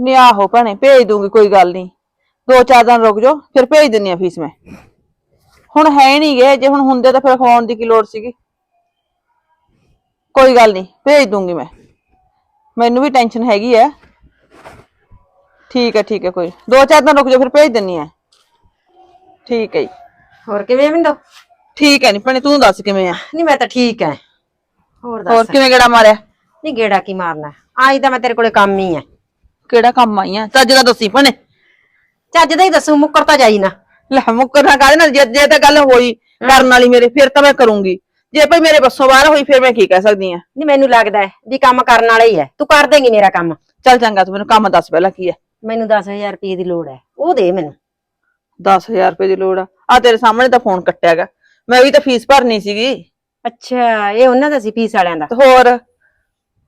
ਨਹੀਂ ਆਹੋ ਭੈਣੇ ਭੇਜ ਦੂੰਗੀ ਕੋਈ ਗੱਲ ਨਹੀਂ ਦੋ ਚਾਰ ਦਿਨ ਰੁਕ ਜਾਓ ਫਿਰ ਭੇਜ ਦਿੰਨੀ ਆ ਫੀਸ ਮੈਂ। ਹੁਣ ਹੈ ਨਹੀਂ ਗੇ ਜੇ ਹੁਣ ਹੁੰਦੇ ਤਾਂ ਫਿਰ ਖਵਾਉਣ ਦੀ ਕੀ ਲੋੜ ਸੀਗੀ? ਕੋਈ ਗੱਲ ਨਹੀਂ ਭੇਜ ਦੂੰਗੀ ਮੈਂ। ਮੈਨੂੰ ਵੀ ਟੈਨਸ਼ਨ ਹੈਗੀ ਐ। ਠੀਕ ਹੈ ਠੀਕ ਹੈ ਕੋਈ ਦੋ ਚਾਰ ਦਿਨ ਰੁਕ ਜਾਓ ਫਿਰ ਭੇਜ ਦਿੰਨੀ ਆ। ਠੀਕ ਹੈ ਜੀ। ਹੋਰ ਕਿਵੇਂ ਮਿੰਦੋ? ਠੀਕ ਹੈ ਨਹੀਂ ਭੈਣੇ ਤੂੰ ਦੱਸ ਕਿਵੇਂ ਆ? ਨਹੀਂ ਮੈਂ ਤਾਂ ਠੀਕ ਐ। ਹੋਰ ਹੋਰ ਦੱਸ ਕਿਵੇਂ ਗੇੜਾ ਮਾਰਿਆ? ਨਹੀਂ ਗੇੜਾ ਕੀ ਮਾਰਨਾ? ਆਈ ਤਾਂ ਮੈਂ ਤੇਰੇ ਕੋਲੇ ਕੰਮ ਹੀ ਐ। ਕਿਹੜਾ ਕੰਮ ਆਈ ਆ? ਚੱਜ ਦਾ ਦੱਸੀ ਭੈਣੇ। ਚੱਜ ਦਾ ਹੀ ਦੱਸੂ ਮੁੱਕਰ ਤਾਂ ਜਾਈ ਨਾ। ਲੈ ਮੁੱਕਰਨਾ ਕਾਹਦੇ ਨਾਲ ਜੇ ਜੇ ਤਾਂ ਗੱਲ ਹੋਈ ਕਰਨ ਵਾਲੀ ਮੇਰੇ ਫਿਰ ਤਾਂ ਮੈਂ ਕਰੂੰਗੀ। ਜੇ ਭਈ ਮੇਰੇ ਬੱਸੋਂ ਬਾਹਰ ਹੋਈ ਫਿਰ ਮੈਂ ਕੀ ਕਹਿ ਸਕਦੀ ਆ? ਨਹੀਂ ਮੈਨੂੰ ਲੱਗਦਾ ਹੈ ਵੀ ਕੰਮ ਕਰਨ ਵਾਲਾ ਹੀ ਐ ਤੂੰ ਕਰ ਦੇਂਗੀ ਮੇਰਾ ਕੰਮ। ਚੱਲ ਚੰਗਾ ਤੂੰ ਮੈਨੂੰ ਕੰਮ ਦੱਸ ਪਹਿਲਾਂ ਕੀ ਹੈ। ਮੈਨੂੰ 10000 ਰੁਪਏ ਦੀ ਲੋੜ ਐ ਉਹ ਦੇ ਮੈਨੂੰ। 10000 ਰੁਪਏ ਦੀ ਲੋੜ ਆ। ਆ ਤੇਰੇ ਸਾਹਮਣੇ ਤਾਂ ਫੋਨ ਕੱਟਿਆਗਾ ਮੈਂ ਵੀ ਤਾਂ ਫੀਸ ਭਰਨੀ ਸੀਗੀ। ਅੱਛਾ ਇਹ ਉਹਨਾਂ ਦਾ ਸੀ ਫੀਸ ਵਾਲਿਆਂ ਦਾ। ਤੇ ਹੋਰ?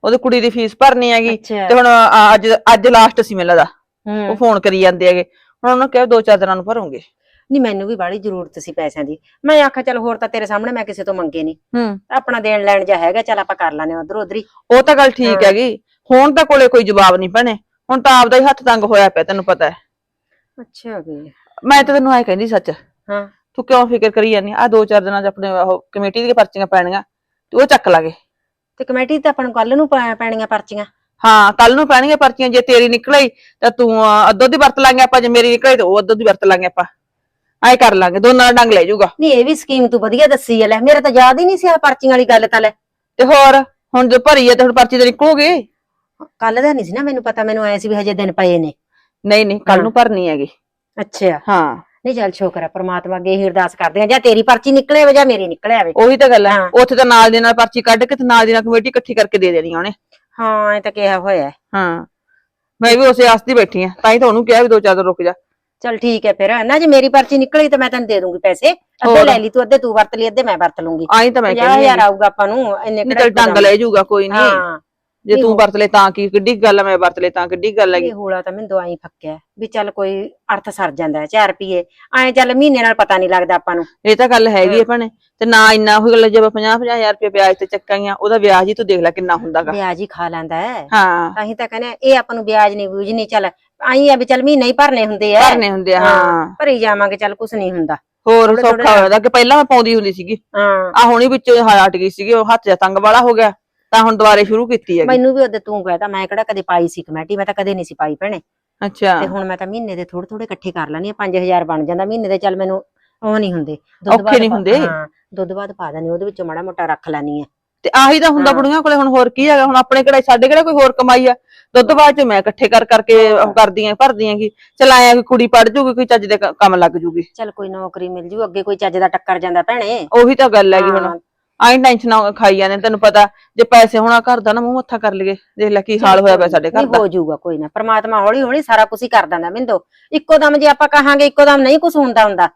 ਉਹਦੀ ਕੁੜੀ ਦੀ ਫੀਸ ਭਰਨੀ ਹੈਗੀ ਅੱਛਾ। ਤੇ ਹੁਣ ਆ, ਅੱਜ ਅੱਜ ਲਾਸਟ ਸੀ ਮੈਨੂੰ ਲੱਗਦਾ। ਉਹ ਹੂੰ ਫੋਨ ਕਰੀ ਜਾਂਦੇ ਹੈਗੇ। ਹੁਣ ਉਹਨਾਂ ਕਿਹਾ ਦੋ ਚਾਰ ਦਿਨਾਂ ਨੂੰ ਭਰੂੰਗੇ। ਨਹੀਂ ਮੈਨੂੰ ਵੀ ਬੜੀ ਜ਼ਰੂਰਤ ਸੀ ਪੈਸਿਆਂ ਦੀ। ਮੈਂ ਆਖਿਆ ਚੱਲ ਹੋਰ ਤਾਂ ਤੇਰੇ ਸਾਹਮਣੇ ਮੈਂ ਕਿਸੇ ਤੋਂ ਮੰਗੇ ਨਹੀਂ। ਹੂੰ। ਆਪਣਾ ਦੇਣ ਲੈਣ ਜਾ ਹੈਗਾ ਚੱਲ ਆਪਾਂ ਕਰ ਲਾਨੇ ਉਧਰ ਉਧਰ। ਉਹ ਤਾਂ ਗੱਲ ਠੀਕ ਹਾਂ। ਹੈਗੀ। ਹੁਣ ਤਾਂ ਕੋਲੇ ਕੋਈ ਜਵਾਬ ਨਹੀਂ ਭੈਣੇ। ਹੁਣ ਤਾਂ ਆਪਦਾ ਹੀ ਹੱਥ ਤੰਗ ਹੋਇਆ ਪਿਆ ਤੈਨੂੰ ਪਤਾ ਹੈ। ਅੱਛਾ ਜੀ ਮੈਂ ਤਾਂ ਤੈਨੂੰ ਐ ਕਹਿੰਦੀ ਸੱਚ। ਹਾਂ। ਤੂੰ ਕਿਉਂ ਫਿਕਰ ਕਰੀ ਜਾਂਦੀ ਆ? ਦੋ ਚਾਰ ਦਿਨਾਂ ਚ ਆਪਣੇ ਉਹ ਕਮੇਟੀ ਦੀਆਂ ਪਰਚੀਆਂ ਪੈਣੀਆਂ ਤੇ ਉਹ ਚੱਕ ਲਾਂਗੇ। ਤੇ ਕਮੇਟੀ ਤਾਂ ਆਪਾਂ ਨੂੰ ਕੱਲ ਨੂੰ ਪੈ- ਪੈਣੀਆਂ ਪਰਚੀਆਂ। ਹਾਂ ਕੱਲ ਨੂੰ ਪੈਣਗੀਆਂ ਪਰਚੀਆਂ ਜੇ ਤੇਰੀ ਨਿਕਲਈ ਤਾਂ ਤੂੰ ਅਹ, ਅੱਧੋ ਦੀ ਵਰਤ ਲਾਂਗੇ ਆਪਾਂ ਜੇ ਮੇਰੀ ਨਿਕਲਈ ਤਾਂ ਉਹ ਅੱਧੋ ਦੀ ਵਰਤ ਲਾਂਗੇ ਆਪਾਂ। ਐ ਕਰ ਲਾਂਗੇ ਦੋਨਾਂ ਦਾ ਡੰਗ ਲੈ ਜਾਊਗਾ। ਨਹੀਂ ਇਹ ਵੀ ਸਕੀਮ ਤੂੰ ਵਧੀਆ ਦੱਸੀ ਐ ਲੈ ਮੇਰਾ ਤਾਂ ਯਾਦ ਹੀ ਨਹੀਂ ਸੀ ਆ ਪਰਚੀਆਂ ਵਾਲੀ ਗੱਲ ਤਾਂ ਲੈ। ਤੇ ਹੋਰ ਹੁਣ ਜੇ ਭਰੀ ਹੈ ਤੇ ਹੁਣ ਪਰਚੀ ਤੇ ਨਿਕਲੂਗੀ? ਕੱਲ ਦਾ ਨਹੀਂ ਸੀ ਨਾ ਮੈਨੂੰ ਪਤਾ ਮੈਨੂੰ ਐ ਸੀ ਵੀ ਹਜੇ ਦਿਨ ਪਏ ਨੇ। ਨਹੀਂ ਨਹੀਂ ਕੱਲ ਨੂੰ ਭਰਨੀ ਹੈਗੀ। ਅੱਛਾ। ਹਾਂ। ਨਹੀਂ ਚੱਲ ਸ਼ੁਕਰ ਹੈ ਪ੍ਰਮਾਤਮਾ ਅੱਗੇ ਹੀ ਅਰਦਾਸ ਕਰਦੇ ਆ ਜਾਂ ਤੇਰੀ ਪਰਚੀ ਨਿਕਲੇ ਆਵੇ ਜਾਂ ਮੇਰੀ ਨਿਕਲੇ ਆਵੇ ਉਹੀ ਤਾਂ ਗੱਲ ਹੈ। ਉੱਥੇ ਤਾਂ ਨਾਲ ਦੇ ਨਾਲ ਪਰਚੀ ਕੱਢ ਕੇ ਤੇ ਨਾਲ ਦੀ ਨਾਲ ਕਮੇਟੀ ਇਕੱਠੀ ਕਰਕੇ ਦੇ ਦੇਣੀ ਉਹਨੇ। ਹਾਂ ਇਹ ਤਾਂ ਕਿਹਾ ਹੋਇਆ। ਹੈ। ਮੈਂ ਵੀ ਉਸੇ ਆਸਤੀ ਬੈਠੀ ਆ ਤਾਂ ਹੀ ਤਾਂ ਉਹਨੂੰ ਕਿਹਾ ਵੀ ਦੋ ਚਾਰ ਦਿਨ ਰੁਕ ਜਾ। ਚੱਲ ਠੀਕ ਹੈ ਫਿਰ। ਨਾ ਜੇ ਮੇਰੀ ਪਰਚੀ ਨਿਕਲੀ ਤਾਂ ਮੈਂ ਤੈਨੂੰ ਦੇ ਦੂੰਗੀ ਪੈਸੇ। ਅੱਧੇ। ਲੈ ਲਈ ਤੂੰ ਅੱਧੇ ਤੂੰ ਵਰਤ ਲਈ ਅੱਧੇ ਮੈਂ ਵਰਤ ਲੂੰਗੀ। ਆਈ ਤਾਂ ਮੈਂ ਕਹਿੰਦੀ 50000 ਆਊਗਾ ਆਪਾਂ ਨੂੰ ਇੰਨੇ ਨਹੀਂ ਚੱਲ ਡੰਗ ਲੈ ਜਾਊਗਾ ਕੋਈ ਨਹੀਂ। ਹਾਂ। ਜੇ ਤੂੰ ਵਰਤ ਲੈ ਤਾਂ ਕੀ ਕਿੱਡੀ ਗੱਲ ਆ ਮੈਂ ਵਰਤ ਲੈ ਤਾਂ ਕਿੱਡੀ ਗੱਲ ਹੈਗੀ। ਇਹ ਹੋਲਾ ਤਾਂ ਮੈਨੂੰ ਦਵਾਈ ਫੱਕਿਆ ਵੀ ਚੱਲ ਕੋਈ ਅਰਥ ਸਰ ਜਾਂਦਾ ਹੈ 4 ਰੁਪਏ ਐਂ ਚੱਲ ਮਹੀਨੇ ਨਾਲ ਪਤਾ ਨਹੀਂ ਲੱਗਦਾ ਆਪਾਂ ਨੂੰ। ਇਹ ਤਾਂ ਗੱਲ ਹੈਗੀ ਹੈ। ਭੈਣੇ ਤੇ ਨਾ ਇੰਨਾ ਹੋਈ ਗੱਲ ਜੇ 50 50000 ਰੁਪਏ ਵਿਆਜ ਤੇ ਚੱਕਾਂਗੀਆਂ ਉਹਦਾ ਵਿਆਜ ਹੀ ਤੂੰ ਦੇਖ ਲੈ ਕਿੰਨਾ ਹੁੰਦਾਗਾ। ਵਿਆਜ ਹੀ ਖਾ ਲੈਂਦਾ ਹੈ। ਹਾਂ। ਤਾਂ ਹੀ ਤਾਂ ਕਹਿੰਦੇ ਆ, ਇਹ ਆਪਾਂ ਨੂੰ ਵਿਆਜ ਨਹੀਂ ਬੂਝ ਨਹੀਂ ਚੱਲ ਆਈ ਆ ਵੀ ਚੱਲ ਮਹੀਨੇ ਹੀ ਭਰਨੇ ਹੁੰਦੇ ਆ। ਭਰਨੇ ਹੁੰਦੇ ਆ ਹਾਂ ਭਰੀ ਜਾਵਾਂਗੇ ਚੱਲ ਕੁਛ ਨਹੀਂ ਹੁੰਦਾ। ਹੋਰ ਸੌਖਾ ਹੋ ਜਾਂਦਾ ਕਿ ਪਹਿਲਾਂ ਮੈਂ ਪਾਉਂਦੀ ਹੁੰਦੀ ਸੀਗੀ। ਹਾਂ। ਆ ਹੁਣੀ ਵਿੱਚੋਂ ਹਟ ਗਈ ਸੀਗੀ ਉਹ ਹੱਥ ਜਿਹਾ ਤੰਗ ਵਾਲਾ ਹੋ ਗਿਆ। ਤਾਂ ਹੁਣ ਦੁਬਾਰੇ ਸ਼ੁਰੂ ਕੀਤੀ ਹੈਗੀ। ਮੈਨੂੰ ਵੀ ਉਹਦੇ ਤੂੰ ਕਹਤਾ ਮੈਂ ਕਿਹੜਾ ਕਦੇ ਪਾਈ ਸੀ ਕਮੇਟੀ ਮੈਂ ਤਾਂ ਕਦੇ ਨਹੀਂ ਸੀ ਪਾਈ ਭੈਣੇ। ਅੱਛਾ। ਤੇ ਹੁਣ ਮੈਂ ਤਾਂ ਮਹੀਨੇ ਦੇ ਥੋੜੇ ਥੋੜੇ ਇਕੱਠੇ ਕਰ ਲੈਣੀ ਆ 5000 ਬਣ ਜਾਂਦਾ ਮਹੀਨੇ ਦੇ ਚੱਲ ਮੈਨੂੰ ਉਹ ਨਹੀਂ ਹੁੰਦੇ। ਦੁੱਧ ਔਖੇ ਬਾਅਦ ਨਹੀਂ ਪਾ- ਹੁੰਦੇ। ਹਾਂ ਦੁੱਧ ਬਾਅਦ ਪਾ ਦਣੀ ਉਹਦੇ ਵਿੱਚੋਂ ਮਾੜਾ ਮੋਟਾ ਰੱਖ ਲੈਣੀ ਆ ਤੇ ਆਹੀ ਤਾਂ ਹੁੰਦਾ ਹਾਂ। ਬੁੜੀਆਂ ਕੋਲੇ ਹੁਣ ਹੋਰ ਕੀ ਹੈਗਾ ਹੁਣ ਆਪਣੇ ਕਿਹੜਾ ਸਾਡੇ ਕਿਹੜਾ ਕੋਈ ਹੋਰ ਕਮਾਈ ਆ? ਦੁੱਧ ਬਾਅਦ ਚ ਮੈਂ ਇਕੱਠੇ ਕਰ ਕਰਕੇ ਉਹ ਕਰਦੀਆਂ ਭਰਦੀਆਂ ਕੀ ਚਲਾਇਆ ਕਿ ਕੁੜੀ ਪੜ ਜੂਗੀ ਕੋਈ ਚੱਜ ਦੇ ਕ- ਕੰਮ ਲੱਗ ਜੂਗੀ। ਚੱਲ ਕੋਈ ਨੌਕਰੀ ਮਿਲ ਜੂ ਅੱਗੇ ਕੋਈ ਚੱਜ ਦਾ ਟੱਕਰ ਜਾਂਦਾ ਭੈਣੇ। ਉਹੀ ਤਾਂ ਗੱਲ ਹੈਗੀ ਹੁਣ। ਹਾਂ, ਆਈ ਟੈਨਸ਼ਨ ਖਾਈ ਜਾਂਦੇ ਨੇ, ਤੈਨੂੰ ਪਤਾ ਜੇ ਪੈਸੇ ਹੋਣਾ ਘਰ ਦਾ ਨਾ ਮੂੰਹ ਮੱਥਾ ਕਰ ਲਈਏ। ਦੇਖ ਲੈ ਕੀ ਹਾਲ ਹੋਇਆ ਪਿਆ ਸਾਡੇ ਘਰ ਦਾ। ਹੋ ਜਾਊਗਾ ਕੋਈ ਨਾ ਪ੍ਰਮਾਤਮਾ ਹੌਲੀ ਹੌਲੀ ਸਾਰਾ ਕੁਝ ਹੀ ਕਰ ਦਿੰਦਾ ਮਿੰਦੋ ਇੱਕੋ ਦਮ ਜੇ ਆਪਾਂ ਕਹਾਂਗੇ ਇੱਕੋ ਦਮ ਨਹੀਂ ਕੁਝ ਹੁੰਦਾ ਹੁੰਦਾ।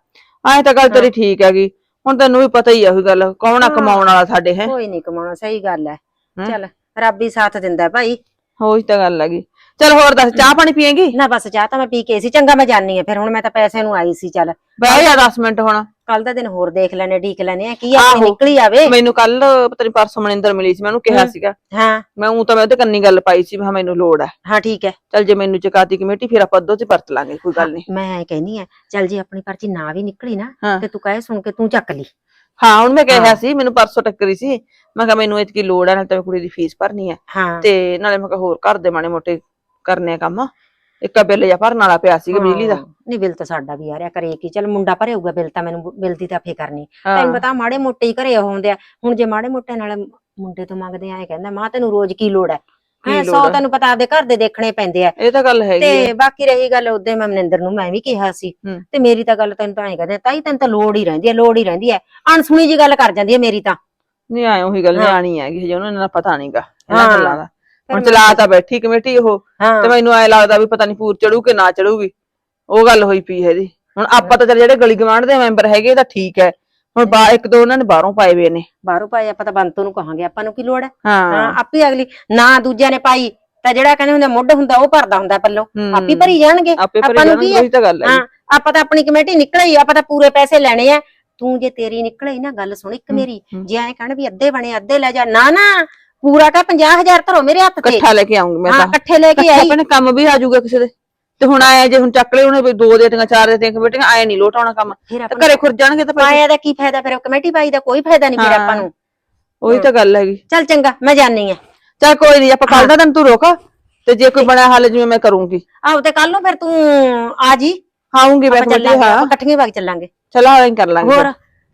ਐਂ ਤਾਂ ਗੱਲ ਤੇਰੀ ਠੀਕ ਹੈਗੀ ਹੁਣ ਤੈਨੂੰ ਵੀ ਪਤਾ ਹੀ ਆ ਉਹੀ ਗੱਲ ਕੌਣ ਆ। ਕਮਾਉਣ ਵਾਲਾ ਸਾਡੇ ਹੈ? ਕੋਈ ਨਹੀਂ ਕਮਾਉਣਾ ਸਹੀ ਗੱਲ ਹੈ? ਚੱਲ ਰੱਬ ਹੀ ਸਾਥ ਦਿੰਦਾ ਭਾਈ। ਉਹੀ ਤਾਂ ਗੱਲ ਹੈਗੀ। ਚਲ ਹੋਰ ਦੱਸ ਚਾਹ ਪਾਣੀ ਪੀਏਂਗੀ? ਨਾ ਬਸ ਚਾਹ ਤਾਂ ਮੈਂ ਪੀ ਕੇ ਸੀ ਚੰਗਾ ਮੈਂ ਜਾਣੀ ਆ ਫਿਰ ਹੁਣ ਮੈਂ ਤਾਂ ਪੈਸੇ ਨੂੰ ਆਈ ਸੀ ਚੱਲ। ਬਹਿ ਜਾ 10 ਮਿੰਟ ਹੁਣ। ਕੱਲ ਦਾ ਦਿਨ ਹੋਰ ਦੇਖ ਲੈਣੇ ਢੀਕ ਲੈਣੇ ਆ ਕੀ ਆਹੋ। ਆਪਣੀ ਨਿਕਲੀ ਆਵੇ। ਮੈਨੂੰ ਕੱਲ ਪਤਾ ਨਹੀਂ ਪਰਸੋਂ ਮਨਿੰਦਰ ਮਿਲੀ ਸੀ ਮੈਂ ਉਹਨੂੰ ਕਿਹਾ। ਸੀਗਾ। ਹਾਂ। ਮੈਂ ਉਹ ਤਾਂ ਮੈਂ ਉਹਦੇ ਕੰਨੀ ਗੱਲ ਪਾਈ ਸੀ ਵੀ ਹਾਂ ਮੈਨੂੰ ਲੋੜ ਹੈ ਹਾਂ ਠੀਕ ਹੈ ਚਲ ਜੇ ਮੈਨੂੰ ਚਕਾਤੀ ਕਮੇਟੀ ਫਿਰ ਆਪਾਂ ਅੱਧੋ ਚ ਵਰਤ ਲਾਂਗੇ ਕੋਈ ਗੱਲ ਨਹੀਂ ਮੈਂ ਕਹਿੰਨੀ ਆ ਚੱਲ ਜੇ ਆਪਣੀ ਪਰਚੀ ਨਾ ਵੀ ਨਿਕਲੀ ਨਾ ਹਾਂ। ਤੇ ਤੂੰ ਕਹੇ ਸੁਣ ਕੇ ਤੂੰ ਚੱਕ ਲਈ। ਹਾਂ ਹੁਣ ਮੈਂ ਕਿਹਾ ਹਾਂ। ਸੀ ਮੈਨੂੰ ਪਰਸੋਂ ਟੱਕਰੀ ਸੀ। ਮੈਂ ਕਿਹਾ ਮੈਨੂੰ ਇਤਕੀ ਲੋੜ ਹੈ ਨਾਲ ਤਾਂ ਕੁੜੀ ਦੀ ਫੀਸ ਭਰਨੀ ਹੈ ਹਾਂ। ਤੇ ਨਾਲੇ ਮੈਂ ਕਿਹਾ ਹੋਰ ਘਰ ਦੇ ਮਾੜੇ ਮੋਟੇ ਕਰਨੇ ਆ ਕੰਮ ਇੱਕ ਬਿੱਲ ਜਿਹਾ ਭਰਨ ਵਾਲਾ ਪਿਆ ਸੀਗਾ ਬਿਜਲੀ ਦਾ ਨਹੀਂ ਬਿੱਲ ਤਾਂ ਸਾਡਾ ਵੀ ਆ ਰਿਹਾ ਕਰੇ ਕੀ ਚੱਲ ਮੁੰਡਾ ਭਰੇ ਹੋਊਗਾ ਬਿੱਲ ਤਾਂ ਮੈਨੂੰ ਬਿੱਲ ਦੀ ਤਾਂ ਫਿਕਰ ਨਹੀਂ ਹਾਂ। ਤੈਨੂੰ ਪਤਾ ਮਾੜੇ ਮੋਟੇ ਹੀ ਘਰੇ ਹੁੰਦੇ ਆ ਹੁਣ ਜੇ ਮਾੜੇ ਮੋਟੇ ਨਾਲ ਮੁੰਡੇ ਤੋਂ ਮੰਗਦੇ ਆ ਇਹ ਕਹਿੰਦਾ ਮਾਂ ਤੈਨੂੰ ਰੋਜ਼ ਕੀ ਲੋੜ ਹੈ ਕੀ ਹੈ ਲੋੜ ਸੌ ਹੈ? ਤੈਨੂੰ ਪਤਾ ਆਪਦੇ ਘਰ ਦੇ ਦੇਖਣੇ ਪੈਂਦੇ ਆ ਇਹ ਤਾਂ ਗੱਲ ਹੈਗੀ ਹੈ। ਤੇ ਬਾਕੀ ਰਹੀ ਗੱਲ ਉਹਦੇ ਮੈਂ ਮਨਿੰਦਰ ਨੂੰ ਮੈਂ ਵੀ ਕਿਹਾ ਸੀ ਹੂੰ। ਤੇ ਮੇਰੀ ਤਾਂ ਗੱਲ ਤੈਨੂੰ ਤਾਂ ਐਂ ਕਹਿੰਦੇ ਤਾਈ ਤੈਨੂੰ ਤਾਂ ਲੋੜ ਹੀ ਰਹਿੰਦੀ ਹੈ ਲੋੜ ਹੀ ਰਹਿੰਦੀ ਹੈ ਅਣਸੁਣੀ ਜੀ ਗੱਲ ਕਰ ਜਾਂਦੀ ਹੈ ਮੇਰੀ ਤਾਂ ਨਹੀਂ ਆਏ ਉਹੀ ਗੱਲ। ਨਿਆਣੀ ਹੈਗੀ ਹਜੇ ਉਹਨਾਂ ਨੂੰ ਪਤਾ ਨਹੀਂਗਾ ਇਹਨਾਂ ਹਾਂ। ਗੱਲਾਂ ਦਾ ਹੁਣ ਚਲਾ ਤਾਂ ਬੈਠੀ ਕਮੇਟੀ ਉਹ ਹਾਂ। ਤੇ ਮੈਨੂੰ ਐ ਲੱਗਦਾ ਵੀ ਪਤਾ ਨਹੀਂ ਪੂਰ ਚੜੂ ਕਿ ਨਾ ਚੜੂਗੀ। ਉਹ ਗੱਲ ਹੋਈ ਪਈ ਹੈ ਇਹਦੀ। ਹੁਣ ਆਪਾਂ ਤਾਂ ਚੱਲ ਜਿਹੜੇ ਗਲੀ ਗਵਾਂਢ ਦੇ ਮੈਂਬਰ ਹੈਗੇ ਇਹ ਤਾਂ ਠੀਕ ਹੈ। ਹੁਣ ਬਾ ਇੱਕ ਦੋ ਉਹਨਾਂ ਨੇ ਬਾਹਰੋਂ ਪਾਏ ਹੋਏ ਨੇ। ਬਾਹਰੋਂ ਪਾਏ ਆਪਾਂ ਤਾਂ ਬੰਤੋਂ ਨੂੰ ਕਹਾਂਗੇ ਆਪਾਂ ਨੂੰ ਕੀ ਲੋੜ ਹੈ? ਹਾਂ। ਹਾਂ ਆਪੇ ਅਗਲੀ ਨਾ ਦੂਜਿਆਂ ਨੇ ਪਾਈ ਤਾਂ ਜਿਹੜਾ ਕਹਿੰਦੇ ਹੁੰਦੇ ਮੁੱਢ ਹੁੰਦਾ ਉਹ ਭਰਦਾ ਹੁੰਦਾ ਪੱਲੋਂ। ਹੂੰ। ਆਪੇ ਭਰੀ ਜਾਣਗੇ। ਆਪੇ ਨੂੰ ਕੀ ਹੈ? ਉਹੀ ਤਾਂ ਗੱਲ ਹੈ ਹਾਂ ਆਪਾਂ ਤਾਂ ਆਪਣੀ ਕਮੇਟੀ ਨਿਕਲੀ ਆਪਾਂ ਤਾਂ ਪੂਰੇ ਪੈਸੇ ਲੈਣੇ ਆ। ਤੂੰ ਜੇ ਤੇਰੀ ਨਿਕਲੇ ਨਾ ਗੱਲ ਸੁਣ ਇੱਕ ਮੇਰੀ। ਹੂੰ। ਜੇ ਐਂ ਕਹਿਣ ਵੀ ਅੱਧੇ ਬਣੇ ਅੱਧੇ ਲੈ ਜਾ। ਨਾ ਨਾ ਪੂਰਾ ਕਾ 50000 ਧਰੋ ਮੇਰੇ ਹੱਥ ਤੇ। ਇਕੱਠਾ ਲੈ ਕੇ ਆਉਂਗੀ ਮੈਂ ਹਾਂ ਤਾਂ। ਇਕੱਠੇ ਲੈ ਕੇ ਆਈ। ਆਪਣੇ ਕੰਮ ਵੀ ਆ ਜਾਊਗਾ ਕਿਸੇ ਦੇ। ਤੇ ਹੁਣ ਆਇਆ ਜੇ ਹੁਣ ਚੱਕ ਲਏ ਉਹਨੇ ਵੀ ਦੋ ਦੇ ਦਿੱਤੀਆਂ ਚਾਰ ਦੇ ਦਿੱਤੀਆਂ ਕਮੇਟੀਆਂ ਆਏ ਨਹੀਂ ਲੋਟ ਆਉਣਾ ਕੰਮ। ਫਿਰ ਤੇ ਘਰੇ ਖੁਰ ਜਾਣਗੇ ਤਾਂ ਪਾਇਆ ਦਾ ਕੀ ਫਾਇਦਾ ਫਿਰ? ਕਮੇਟੀ ਪਾਈ ਦਾ ਕੋਈ ਫਾਇਦਾ ਨਹੀਂ ਫਿਰ। ਆਪਾਂ ਨੂੰ। ਉਹੀ ਤਾਂ ਗੱਲ ਹੈਗੀ। ਚੱਲ ਚੰਗਾ ਮੈਂ ਜਾਣੀ ਆ ਚੱਲ ਕੋਈ ਨਹੀਂ ਆਪਾਂ ਕੱਲ ਦਾ ਦਿਨ ਤੂੰ ਰੋਕ। ਤੇ ਜੇ ਕੋਈ ਬਣਿਆ ਹਾਲ ਜਿਵੇਂ ਮੈਂ ਕਰੂੰਗੀ। ਆਹੋ ਤੇ ਕੱਲ ਨੂੰ ਫਿਰ ਤੂੰ ਆ ਜੀ। ਆਉਂਗੀ ਮੈਂ ਆਪਾਂ ਹਾਂ। ਇਕੱਠੀਆਂ ਵਗ ਚੱਲਾਂਗੇ। ਚਲੋ ਹਾਂ ਕਰ ਲਾਂਗੇ ਹੋਰ?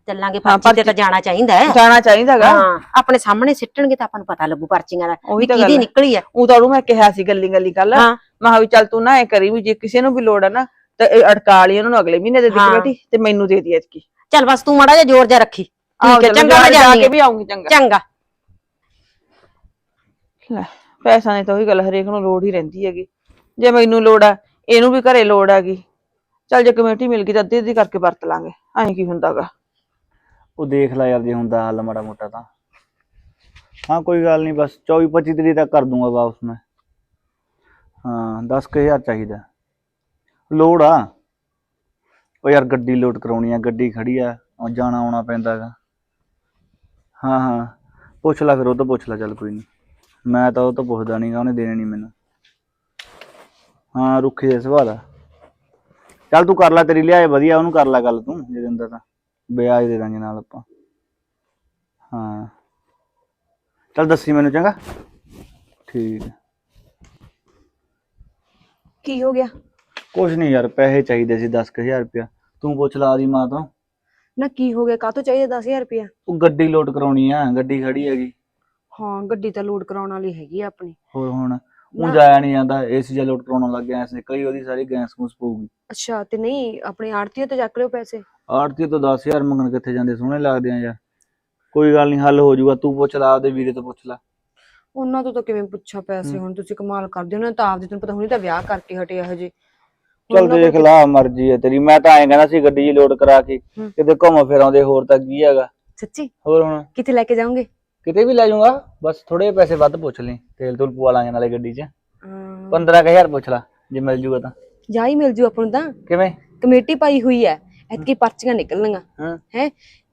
ਚੱਲਾਂਗੇ ਹਾਂ, ਪਰਚੀ ਤੇ ਤਾਂ ਜਾਣਾ ਚਾਹੀਦਾ ਹੈ। ਜਾਣਾ ਚਾਹੀਦਾਗਾ ਹਾਂ ਆਪਣੇ ਸਾਹਮਣੇ ਸਿੱਟਣਗੇ ਤਾਂ ਆਪਾਂ ਨੂੰ ਪਤਾ ਲੱਗੂ ਪਰਚੀਆਂ ਦਾ ਉਹੀ ਵੀ ਕਿਹਦੀ ਹੈ। ਨਿਕਲੀ ਆ ਉਹ ਤਾਂ ਉਹਨੂੰ ਮੈਂ ਕਿਹਾ ਸੀ ਗੱਲੀ ਗੱਲੀ ਕੱਲ ਹਾਂ। ਮੈਂ ਕਿਹਾ ਵੀ ਚੱਲ ਤੂੰ ਨਾ ਐ ਕਰੀ ਵੀ ਜੇ ਕਿਸੇ ਨੂੰ ਵੀ ਲੋੜ ਹੈ ਨਾ ਤੇ ਅੜਕਾ ਲਈ ਉਹਨਾਂ ਨੂੰ ਅਗਲੇ ਮਹੀਨੇ ਦੇ ਦੇ ਹਾਂ। ਕਮੇਟੀ ਤੇ ਮੈਨੂੰ ਦੇ ਦੀ ਐਤਕੀ। ਚੱਲ ਬਸ ਤੂੰ ਮਾੜਾ ਜਿਹਾ ਜ਼ੋਰ ਜਿਹਾ ਰੱਖੀ। ਠੀਕ ਹੈ ਚੰਗਾ ਮੈਂ ਜਾ ਕੇ ਆ ਵੀ ਆਉਂਗੀ ਚੰਗਾ। ਚੰਗਾ। ਲੈ, ਪੈਸਾ ਨੇ ਤਾਂ ਉਹੀ ਗੱਲ ਹਰੇਕ ਨੂੰ ਲੋੜ ਹੀ ਰਹਿੰਦੀ ਹੈਗੀ। ਜੇ ਮੈਨੂੰ ਲੋੜ ਆ ਇਹਨੂੰ ਵੀ ਘਰੇ ਲੋੜ ਹੈਗੀ। ਚੱਲ ਜੇ ਕਮੇਟੀ ਮਿਲ ਗਈ ਤਾਂ ਅੱਧੀ ਅੱਧੀ ਕਰਕੇ ਵਰਤ ਲਾਂਗੇ। ਐਂ ਕੀ ਹੁੰਦਾਗਾ। ਉਹ ਦੇਖ ਲੈ ਯਾਰ ਜੇ ਹੁੰਦਾ ਹੱਲ ਮਾੜਾ ਮੋਟਾ ਤਾਂ। ਹਾਂ, ਕੋਈ ਗੱਲ ਨਹੀਂ, ਬਸ 24 25 ਤਰੀਕ ਤੱਕ ਕਰ ਦੂੰਗਾ ਵਾਪਸ ਮੈਂ। ਹਾਂ 10000 ਚਾਹੀਦਾ। ਲੋੜ ਆ। ਉਹ ਯਾਰ ਗੱਡੀ ਲੋਡ ਕਰਾਉਣੀ ਆ, ਗੱਡੀ ਖੜੀ ਆ, ਉਹ ਜਾਣਾ ਆਉਣਾ ਪੈਂਦਾਗਾ। ਹਾਂ ਹਾਂ, ਪੁੱਛ ਲੈ ਫਿਰ, ਉਹ ਤੋਂ ਪੁੱਛ ਲੈ, ਚੱਲ ਕੋਈ ਨਹੀਂ। ਮੈਂ ਤਾਂ ਉਹ ਤੋਂ ਪੁੱਛਦਾ ਨਹੀਂਗਾ ਉਹਨੇ ਦੇਣੇ ਨਹੀਂ ਮੈਨੂੰ। ਹਾਂ, ਰੁੱਖੇ ਦੇ ਸੁਭਾਅ ਦਾ ਚੱਲ ਤੂੰ ਕਰ ਲੈ, ਤੇਰੀ ਲਿਆਏ ਵਧੀਆ, ਉਹਨੂੰ ਕਰ ਲੈ ਗੱਲ ਤੂੰ, ਜੇ ਦਿੰਦਾ ਤਾਂ। ਵਿਆਜ ਦੇ ਦਾਂਗੇ ਨਾਲ ਆਪਾਂ। ਹਾਂ। ਚੱਲ ਦੱਸੀ ਮੈਨੂੰ ਚੰਗਾ। ਠੀਕ ਕੀ ਹੋ ਗਿਆ? ਕੁਛ ਨਹੀਂ ਯਾਰ ਪੈਸੇ ਚਾਹੀਦੇ ਸੀ 10000 ਰੁਪਇਆ। ਤੂੰ ਪੁੱਛ ਲਾ ਦੀ ਮਾਂ ਤੋਂ। ਨਾ ਕੀ ਹੋ ਗਿਆ? ਕਾਹਤੋਂ ਚਾਹੀਦਾ 10000 ਰੁਪਇਆ? ਉਹ ਗੱਡੀ ਲੋਡ ਕਰਾਉਣੀ ਆ ਗੱਡੀ ਖੜੀ ਹੈਗੀ। ਹਾਂ ਗੱਡੀ ਤਾਂ ਲੋਡ ਕਰਾਉਣ ਵਾਲੀ ਹੈਗੀ ਆ ਆਪਣੀ। ਹੋਰ ਹੁਣ ਉਹ। ਜਾਇਆ ਨਹੀਂ ਜਾਂਦਾ ਏਸੀ ਜਾਂ ਲੋਡ ਕਰਾਉਣ ਲੱਗ ਗਿਆ ਐਸ ਨਿਕਲੀ ਉਹਦੀ ਸਾਰੀ ਗੈਸ ਗੂਸ ਪਊਗੀ। ਅੱਛਾ ਤੇ ਨਹੀਂ ਆਪਣੇ ਆੜਤੀਓ ਤੇ ਚੱਕ ਲਿਓ ਪੈਸੇ। ਆੜਤੀ ਤੋਂ 10000 ਮੰਗਣ ਕਿੱਥੇ ਜਾਂਦੇ ਸੋਹਣੇ ਲੱਗਦੇ ਆ ਯਾਰ। ਕੋਈ ਗੱਲ ਨਹੀਂ ਹੱਲ ਹੋ ਜਾਊਗਾ ਤੂੰ ਪੁੱਛ ਲਾ ਆਪਦੇ ਵੀਰੇ ਤੋਂ ਪੁੱਛ ਲਾ। ਉਹਨਾਂ ਤੋਂ ਤਾਂ ਕਿਵੇਂ ਪੁੱਛਾ ਪੈਸੇ ਹੁਣ ਤੁਸੀਂ ਕਮਾਲ ਕਰਦੇ ਹੋ ਨਾ ਤਾਂ ਆਪਦੇ ਤੈਨੂੰ ਪਤਾ ਹੁਣੀ ਤਾਂ ਵਿਆਹ ਕਰਕੇ ਹਟੇ ਹਜੇ। ਹੁਣ ਚੱਲ ਦੇਖ ਲਾ ਮਰਜ਼ੀ ਹੈ ਤੇਰੀ। ਮੈਂ ਤਾਂ ਐਂ ਕਹਿੰਦਾ ਸੀ ਗੱਡੀ ਜੀ ਲੋਡ ਕਰਾ ਕੇ। ਕਿਤੇ ਘੁੰਮ ਫਿਰ ਆਉਂਦੇ ਹੋਰ ਤਾਂ ਕੀ ਹੈਗਾ। ਸੱਚੀ? ਹੋਰ ਹੁਣ? ਕਿੱਥੇ ਲੈ ਕੇ ਜਾਓਗੇ? ਕਿਤੇ ਵੀ ਲੈ ਜਾਊਂਗਾ ਬਸ ਥੋੜੇ ਪੈਸੇ ਵੱਧ ਪੁੱਛ ਲਈ ਤੇਲ ਤੂਲ ਪਵਾ ਲਾਂਗੇ ਨਾਲੇ ਗੱਡੀ 'ਚ। ਅਮ, 15000 ਪੁੱਛ ਲਾ ਜੇ ਮਿਲ ਜੂਗਾ ਤਾਂ। ਜਾ ਹੀ ਮਿਲ ਜੂ ਆਪਾਂ ਨੂੰ ਤਾਂ। ਕਿਵੇਂ? ਕਮੇਟੀ ਪਾਈ ਹੋਈ ਐ ਐਤਕੀ ਪਰਚੀਆਂ ਨਿਕਲਣੀਆਂ ਹਾਂ। ਹੈ?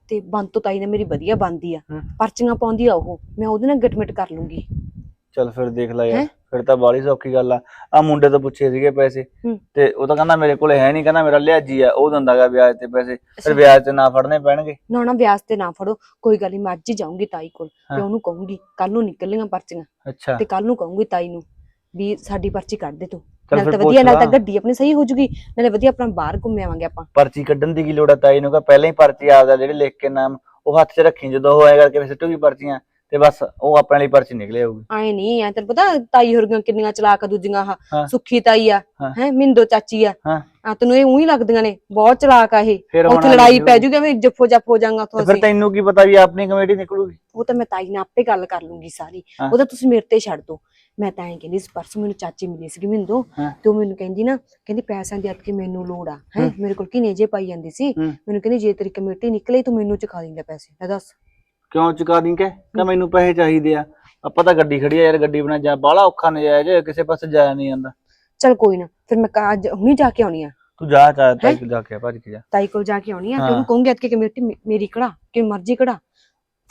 ਤੇ ਬੰਦ ਤੋਂ ਤਾਈ ਨੇ ਮੇਰੀ ਵਧੀਆ ਬੰਦੀ ਆ। ਪਰਚੀਆਂ ਪਾਉਂਦੀ ਆ ਉਹ ਮੈਂ ਉਹਦੇ ਨਾਲ ਗਟਮਿਟ ਕਰ ਲੂੰਗੀ। ਚੱਲ ਫਿਰ ਦੇਖ ਲੈ ਯਾਰ? ਫਿਰ ਤਾਂ ਬਾਲੀ ਸੌਖੀ ਗੱਲ ਆ। ਆ ਮੁੰਡੇ ਤੋਂ ਪੁੱਛੇ ਸੀਗੇ ਪੈਸੇ ਹੂੰ। ਤੇ ਉਹ ਤਾਂ ਕਹਿੰਦਾ ਮੇਰੇ ਕੋਲੇ ਹੈ ਨਹੀਂ ਕਹਿੰਦਾ ਮੇਰਾ ਲਿਆਜੀ ਆ ਉਹ ਦਿੰਦਾਗਾ ਵਿਆਜ ਤੇ ਪੈਸੇ। ਫਿਰ ਵਿਆਜ ਤੇ ਨਾ ਫੜਨੇ ਪੈਣਗੇ। ਨਾ ਨਾ ਵਿਆਜ ਤੇ ਨਾ ਫੜੋ ਕੋਈ ਗੱਲ ਨਹੀਂ ਮੈਂ ਅੱਜ ਹੀ ਜਾਊਂਗੀ ਤਾਈ ਕੋਲ। ਤੇ ਹਾਂ। ਉਹਨੂੰ ਕਹੂੰਗੀ ਕੱਲ ਨੂੰ ਨਿਕਲਣੀਆਂ ਪਰਚੀਆਂ। ਅੱਛਾ। ਤੇ ਕੱਲ ਨੂੰ ਕਹੂੰਗੀ ਤਾਈ ਨੂੰ ਵੀ ਸਾਡੀ ਪਰਚੀ ਕੱਢ ਦੇ ਤੂੰ। ਚੱਲ ਨਾਲ ਫਿਰ ਤਾਂ ਪੁੱਛ ਵਧੀਆ ਨਾਲ ਤਾਂ ਲਾ। ਗੱਡੀ ਆਪਣੀ ਸਹੀ ਹੋ ਜੂਗੀ ਨਾਲੇ ਵਧੀਆ ਆਪਣਾ ਬਾਹਰ ਘੁੰਮ ਆਵਾਂਗੇ ਆਪਾਂ। ਪਰਚੀ ਕੱਢਣ ਦੀ ਕੀ ਲੋੜ ਆ ਤਾਈ ਨੂੰ? ਕਹ ਪਹਿਲਾਂ ਹੀ ਪਰਚੀ ਆਪਦਾ ਜਿਹੜੇ ਲਿਖ ਕੇ ਨਾਮ ਉਹ ਹੱਥ 'ਚ ਰੱਖੀ ਜਦੋਂ ਉਹ ਕਰਕੇ ਫਿਰ ਸਿੱਟੂਗੀ ਪਰਚੀਆਂ। ਤੇ ਬਸ ਉਹ ਆਪਣੇ ਲਈ ਪਰਚੀ ਨਿਕਲੇ ਆਊਗੀ ਆਏ ਨਹੀਂ ਐ ਤੈਨੂੰ ਪਤਾ ਤਾਈ ਹੋਰਗੀਆਂ ਕਿੰਨੀਆਂ ਚਲਾਕ ਆ ਦੂਜੀਆਂ ਆਹ ਹਾਂ। ਸੁੱਖੀ ਤਾਈ ਆ ਹਾਂ। ਹੈ ਮਿੰਦੋ ਚਾਚੀ ਆ ਹਾਂ ਆ ਤੈਨੂੰ ਇਹ ਉਹੀ ਲੱਗਦੀਆਂ ਨੇ ਬਹੁਤ ਚਲਾਕ ਆ ਇਹ ਫਿਰ ਹੁਣ ਉੱਥੇ ਐਂ ਲੜਾਈ। ਪੈ ਜੂਗੀ ਵੀ ਜੱਫੋ ਜੱਫ ਹੋ ਜਾਗਾ ਤੇ ਫਿਰ ਤੈਨੂੰ ਕੀ ਪਤਾ ਵੀ ਆਪਣੀ ਕਮੇਟੀ ਨਿਕਲੂਗੀ ਉਹ ਤਾਂ ਮੈਂ ਤਾਈ ਨਾਲ ਆਪੇ ਗੱਲ ਕਰ ਲੂੰਗੀ ਸਾਰੀ ਹਾਂ। ਉਹ ਤਾਂ ਤੁਸੀਂ ਮੇਰੇ ਤੇ ਛੱਡ ਦੋ ਮੈਂ ਤਾਂ ਐਂ ਕਹਿੰਦੀ ਸੀ ਪਰਸੋਂ ਮੈਨੂੰ ਚਾਚੀ ਮਿਲੀ ਸੀਗੀ ਮਿੰਦੋ ਹਾਂ। ਤੇ ਉਹ ਮੈਨੂੰ ਕਹਿੰਦੀ ਨਾ ਕਹਿੰਦੀ ਪੈਸਿਆਂ ਦੀ ਅੱਤ ਮੈਨੂੰ ਲੋੜ ਆ ਹੈ ਮੇਰੇ ਕੋਲ ਕਿਨੇ ਜੇ ਪਾਈ ਜਾਂਦੀ ਸੀ ਹੂੰ। ਮੈਨੂੰ ਕਹਿੰਦੀ ਜੇ ਤੇਰੀ ਕਮੇਟੀ ਨਿਕਲੇ ਤੂੰ ਮੈਨੂੰ ਚੁਕਾ ਦਿੰਦਾ ਪੈਸੇ ਲੈ ਦੱਸ ਕਿਉਂ ਚੁਕਾ ਦੀ ਕਿ? ਕਿ ਮੈਨੂੰ ਪੈਸੇ ਚਾਹੀਦੇ ਆ। ਆਪਾਂ ਤਾਂ ਗੱਡੀ ਖੜੀ ਆ ਯਾਰ ਗੱਡੀ ਬਣਾ ਜਾ। ਬਾਹਲਾ ਔਖਾ ਨਜਾਇਜ਼ ਕਿਸੇ ਪਾਸੇ ਜਾਇਆ ਨਹੀਂ ਜਾਂਦਾ। ਚਲ ਕੋਈ ਨਾ ਫਿਰ ਮੈਂ ਕ- ਅੱਜ ਹੁਣੀ ਜਾ ਕੇ ਆਉਣੀ ਆ। ਤੂੰ ਜਾ ਚਾਹ ਤਾਈ ਕੋਲ ਜਾ ਕੇ ਭੱਜ ਕੇ ਜਾ। ਤਾਈ ਕੋਲ ਜਾ ਕੇ ਆਉਣੀ ਆ ਤੇ ਹਾਂ। ਉਹਨੂੰ ਕਹੂੰਗੀ ਅੱਜ ਕਮੇਟੀ ਮੇ- ਮੇਰੀ ਕਢਾ ਕਿ ਮਰਜ਼ੀ ਕਢਾ।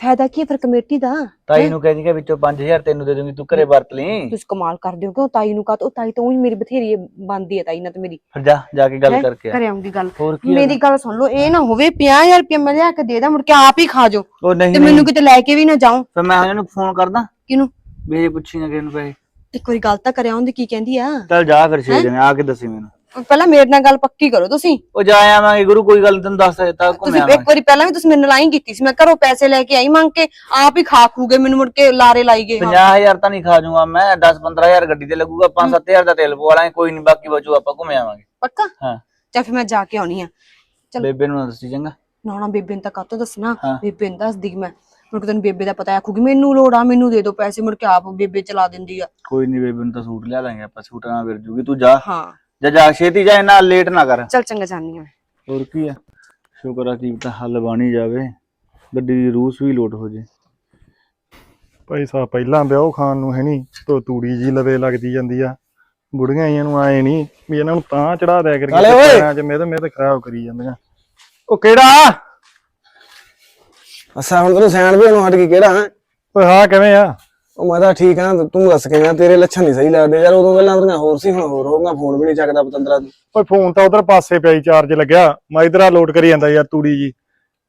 ਫਾਇਦਾ ਕੀ ਹੈ ਫਿਰ ਕਮੇਟੀ ਦਾ? ਤਾਈ ਨੂੰ ਕਹਿ ਦੀ ਕਿ ਵਿੱਚੋਂ 5000 ਤੈਨੂੰ ਦੇ ਦੂੰਗੀ ਤੂੰ ਘਰੇ ਵਰਤ ਲਈ। ਤੁਸੀਂ ਕਮਾਲ ਕਰਦੇ ਹੋ ਕਿਉਂ? ਤਾਈ ਨੂੰ ਕਾ ਉਹ ਤਾਈ ਤਾਂ ਉਹੀ ਮੇਰੀ ਬਥੇਰੀ ਬੰਦੀ ਹੈ ਤਾਈ ਨਾਲ ਤੇ ਮੇਰੀ। ਫਿਰ ਜਾ ਜਾ ਕੇ ਗੱਲ? ਕਰਕੇ ਆ। ਘਰੇ ਆਉਂਗੀ ਗੱਲ। ਹੋਰ ਕੀ ਮੇਰੀ ਗੱਲ ਸੁਣ ਲਓ ਇਹ ਨਾ ਹੋਵੇ 50000 ਰੁਪਏ ਮੈਂ ਲਿਆ ਕੇ ਦੇ ਦਾਂ ਮੁੜ ਕੇ ਆਪ ਹੀ ਖਾ ਜਾਓ। ਉਹ ਨਹੀਂ ਤੇ ਨਹੀਂ। ਮੈਨੂੰ ਕਿਤੇ ਲੈ ਕੇ ਵੀ ਨਾ ਜਾਓ। ਫਿਰ ਮੈਂ ਉਹਨੂੰ ਫੋਨ ਕਰਦਾ। ਕਿਹਨੂੰ? ਵੀ ਇਹ ਪੁੱਛੀ ਨਾ ਕਿਸੇ ਨੂੰ ਪੈਸੇ। ਇੱਕ ਵਾਰੀ ਗੱਲ ਤਾਂ ਕਰਿਆ ਹੁੰਦੀ ਕੀ ਕਹਿੰਦੀ ਆ? ਚੱਲ ਜਾ ਫਿਰ ਛੇ ਜਣੇ ਆ ਕੇ ਦੱਸੀ ਮੈਨੂੰ। ਪਹਿਲਾਂ ਮੇਰੇ ਨਾਲ ਗੱਲ ਪੱਕੀ ਕਰੋ ਤੁਸੀਂ। ਉਹ ਜਾ ਆਵਾਂਗੇ ਗੁਰੂ ਕੋਈ ਗੱਲ ਨੀ, ਤੈਨੂੰ ਦੱਸ ਦਿੱਤਾ ਤੁਸੀਂ ਇੱਕ ਵਾਰੀ ਪਹਿਲਾਂ ਵੀ ਤੁਸੀਂ ਮੇਰੇ ਨਾਲ ਆਈ ਕੀਤੀ ਸੀ ਮੈਂ ਘਰੋਂ ਪੈਸੇ ਲੈ ਕੇ ਆਈ ਮੰਗ ਕੇ ਆਪ ਹੀ ਖਾ ਖੂਗੇ ਮੈਨੂੰ ਮੁੜ ਕੇ ਲਾਰੇ ਲਾਈ ਗਏ। 50000 ਤਾਂ ਨਹੀਂ ਖਾ ਜਾਊਗਾ ਮੈਂ 10 15000 ਗੱਡੀ ਤੇ ਲੱਗੂਗਾ 5-7000 ਦਾ ਤੇਲ ਪਵਾ ਲਾਂਗੇ ਕੋਈ ਨਹੀਂ ਬਾਕੀ ਬਚੂ ਆਪਾਂ ਘੁੰਮ ਆਵਾਂਗੇ। ਪੱਕਾ? ਹਾਂ। ਜਾਂ ਫਿਰ ਮੈਂ ਜਾ ਕੇ ਆਉਣੀ ਆ। ਚੱਲ। ਬੇਬੇ ਨੂੰ ਨਾ ਦੱਸੀ ਚੰਗਾ। ਨਾ ਨਾ ਬੇਬੇ ਨੂੰ ਤਾਂ ਕਾਤੋਂ ਦੱਸਣਾ? ਹਾਂ। ਬੇਬੇ ਨੂੰ ਦੱਸਦੀ ਮੈਂ। ਮੁੜ ਕੇ ਤੈਨੂੰ ਬੇਬੇ ਦਾ ਪਤਾ ਆਖੂਗੀ ਮੈਨੂੰ ਲੋੜ ਆ ਮੈਨੂੰ ਦੇ ਦਿਓ ਪੈਸੇ ਮੁੜ ਕੇ ਆਪ ਬੇਬੇ ਚਲਾ ਦਿੰਦੀ ਆ। ਕੋਈ ਨਹੀਂ ਬੇਬੇ ਨੂੰ ਤਾਂ ਸੂਟ ਲਿਆ ਦਾਂਗੇ ਆਪਾਂ ਸੂਟ ਨਾਲ ਫਿਰ ਜੂਗੀ ਤੂੰ ਜਾ। ਹਾਂ। ਜਾ ਜਾ ਛੇਤੀ ਜਾ ਇੰਨਾ ਲੇਟ ਨਾ ਕਰ। ਚੱਲ ਚੰਗਾ ਜਾਨੀ ਆ ਹੋਰ ਕੀ ਆ? ਸ਼ੁਕਰ ਆ ਕੀ ਤਾਂ ਹੱਲ ਬਣ ਜਾਵੇ। ਗੱਡੀ ਦੀ ਰੂਸ ਵੀ ਲੋਟ ਹੋ ਜੇ। ਪੈਸਾ ਪਹਿਲਾਂ ਵਿਆਹ ਖਾਣ ਨੂੰ ਹੈ ਨਹੀਂ ਤੋ ਤੂੜੀ ਜੀ ਲਵੇ ਲੱਗਦੀ ਜਾਂਦੀ ਆ। ਬੁੜੀਆਂ ਆਈਆਂ ਨੂੰ ਆਏ ਨਹੀਂ ਵੀ ਇਹਨਾਂ ਨੂੰ ਤਾਂ ਚੜਾ ਦਿਆ ਕਰੀਏ ਨਾਲੇ ਓਏ। ਪੈਰਾਂ 'ਚ ਮਿਹਦੇ ਮਿਹਦੇ ਖਰਾਬ ਕਰੀ ਜਾਂਦੀਆਂ। ਉਹ ਕਿਹੜਾ? ਅਸਾਂ ਹੁਣ ਤੈਨੂੰ ਸੈਣ ਵੀ ਨੂੰ ਹਟ ਕੇ ਕਿਹੜਾ? ਹੈ ਓਏ ਹਾਂ ਕਿਵੇਂ ਆ? ਉਹ ਮੈਂ ਤਾਂ ਠੀਕ ਆ ਤੂੰ ਦੱਸ ਕਿਵੇਂ ਆ? ਤੇਰੇ ਲੱਛਣ ਨਹੀਂ ਸਹੀ ਲੱਗਦੇ। ਯਾਰ ਉਦੋਂ ਗੱਲਾਂ ਤੇਰੀਆਂ ਹੋਰ ਸੀ ਹੁਣ ਹੋਰ ਹੋਊਗਾ ਫੋਨ ਵੀ ਨਹੀਂ ਚੱਕਦਾ ਪਤੰਦਰਾ ਤੂੰ। ਓਏ ਫੋਨ ਤਾਂ ਉਧਰ ਪਾਸੇ ਪਿਆ ਹੀ ਚਾਰਜ ਲੱਗਿਆ। ਮੈਂ ਇਧਰ ਆ ਲੋਡ ਕਰੀ ਜਾਂਦਾ ਯਾਰ ਤੂੜੀ ਜੀ।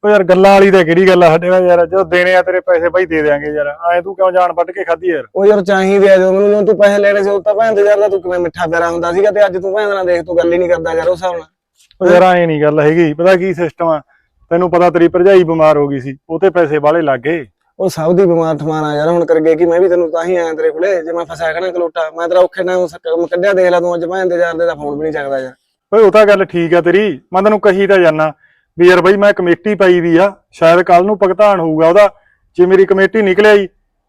ਓ ਯਾਰ ਗੱਲਾਂ ਵਾਲੀ ਤਾਂ ਕਿਹੜੀ ਗੱਲ ਆ ਸਾਡੇ ਨਾਲ ਯਾਰ ਜਦੋਂ ਦੇਣੇ ਆ ਤੇਰੇ ਪੈਸੇ ਬਾਈ ਦੇ ਦੇਾਂਗੇ ਯਾਰ। ਐ ਤੂੰ ਕਿਉਂ ਜਾਨ ਵੱਢ ਕੇ ਖਾਧੀ ਯਾਰ? ਉਹ ਯਾਰ ਚਾਹੀਦੇ ਆ ਜਦੋਂ ਮੈਨੂੰ ਜਦੋਂ ਤੂੰ ਪੈਸੇ ਲੈਣੇ ਸੀ ਉਹ ਤਾਂ ਭੈਣ ਦੇ ਯਾਰ ਦਾ ਤੂੰ ਕਿਵੇਂ ਮਿੱਠਾ ਪਿਆਰਾ ਹੁੰਦਾ ਸੀਗਾ ਤੇ ਅੱਜ ਤੂੰ ਭੈਣ ਨਾਲ ਦੇਖ ਤੂੰ ਗੱਲ ਹੀ ਨਹੀਂ ਕਰਦਾ ਯਾਰ ਉਸ ਹਿਸਾਬ ਨਾਲ। ਓ ਯਾਰ ਐ ਨਹੀਂ ਗੱਲ ਹੈਗੀ। ਪਤਾ ਕੀ ਸਿਸਟਮ ਆ? ਤੈਨੂੰ ਪਤਾ ਤੇਰੀ ਭਰਜਾਈ ਬਿਮਾਰ ਹੋ ਗਈ ਸੀ ਉਹ ਤੇ ਪੈਸੇ ਵਾਲੇ ਲੱਗ ਉਹ ਸਭ ਦੀ ਬਿਮਾਰ ਠਮਾਨਾ ਯਾਰ ਹੁਣ ਕਰ ਗਏ ਕਿ ਮੈਂ ਵੀ ਤੈਨੂੰ ਤਾਂ ਹੀ ਆਇਆ ਤੇਰੇ ਕੋਲੇ ਜੇ ਮੈਂ ਫਸਿਆ ਖਣਾ ਕਲੋਟਾ ਮੈਂ ਤੇਰਾ ਔਖੇ ਨਾਲ ਕੰਮ ਕੱਢਿਆ ਦੇਖ ਲੈ ਤੂੰ ਅੱਜ ਦੇ ਯਾਰ ਦੇ ਦਾ ਫੋਨ ਵੀ ਨਹੀਂ ਚੱਕਦਾ ਯਾਰ। ਓਏ ਉਹ ਤਾਂ ਗੱਲ ਠੀਕ ਆ ਤੇਰੀ ਮੈਂ ਤੈਨੂੰ ਕਹੀ ਤਾਂ ਜਾਨਾ ਵੀ ਯਾਰ ਬਈ ਮੈਂ ਕਮੇਟੀ ਪਾਈ ਵੀ ਆ ਸ਼ਾਇਦ ਕੱਲ ਨੂੰ ਭੁਗਤਾਨ ਹੋਊਗਾ ਉਹਦਾ ਜੇ ਮੇਰੀ ਕਮੇਟੀ ਨਿਕਲ ਆਈ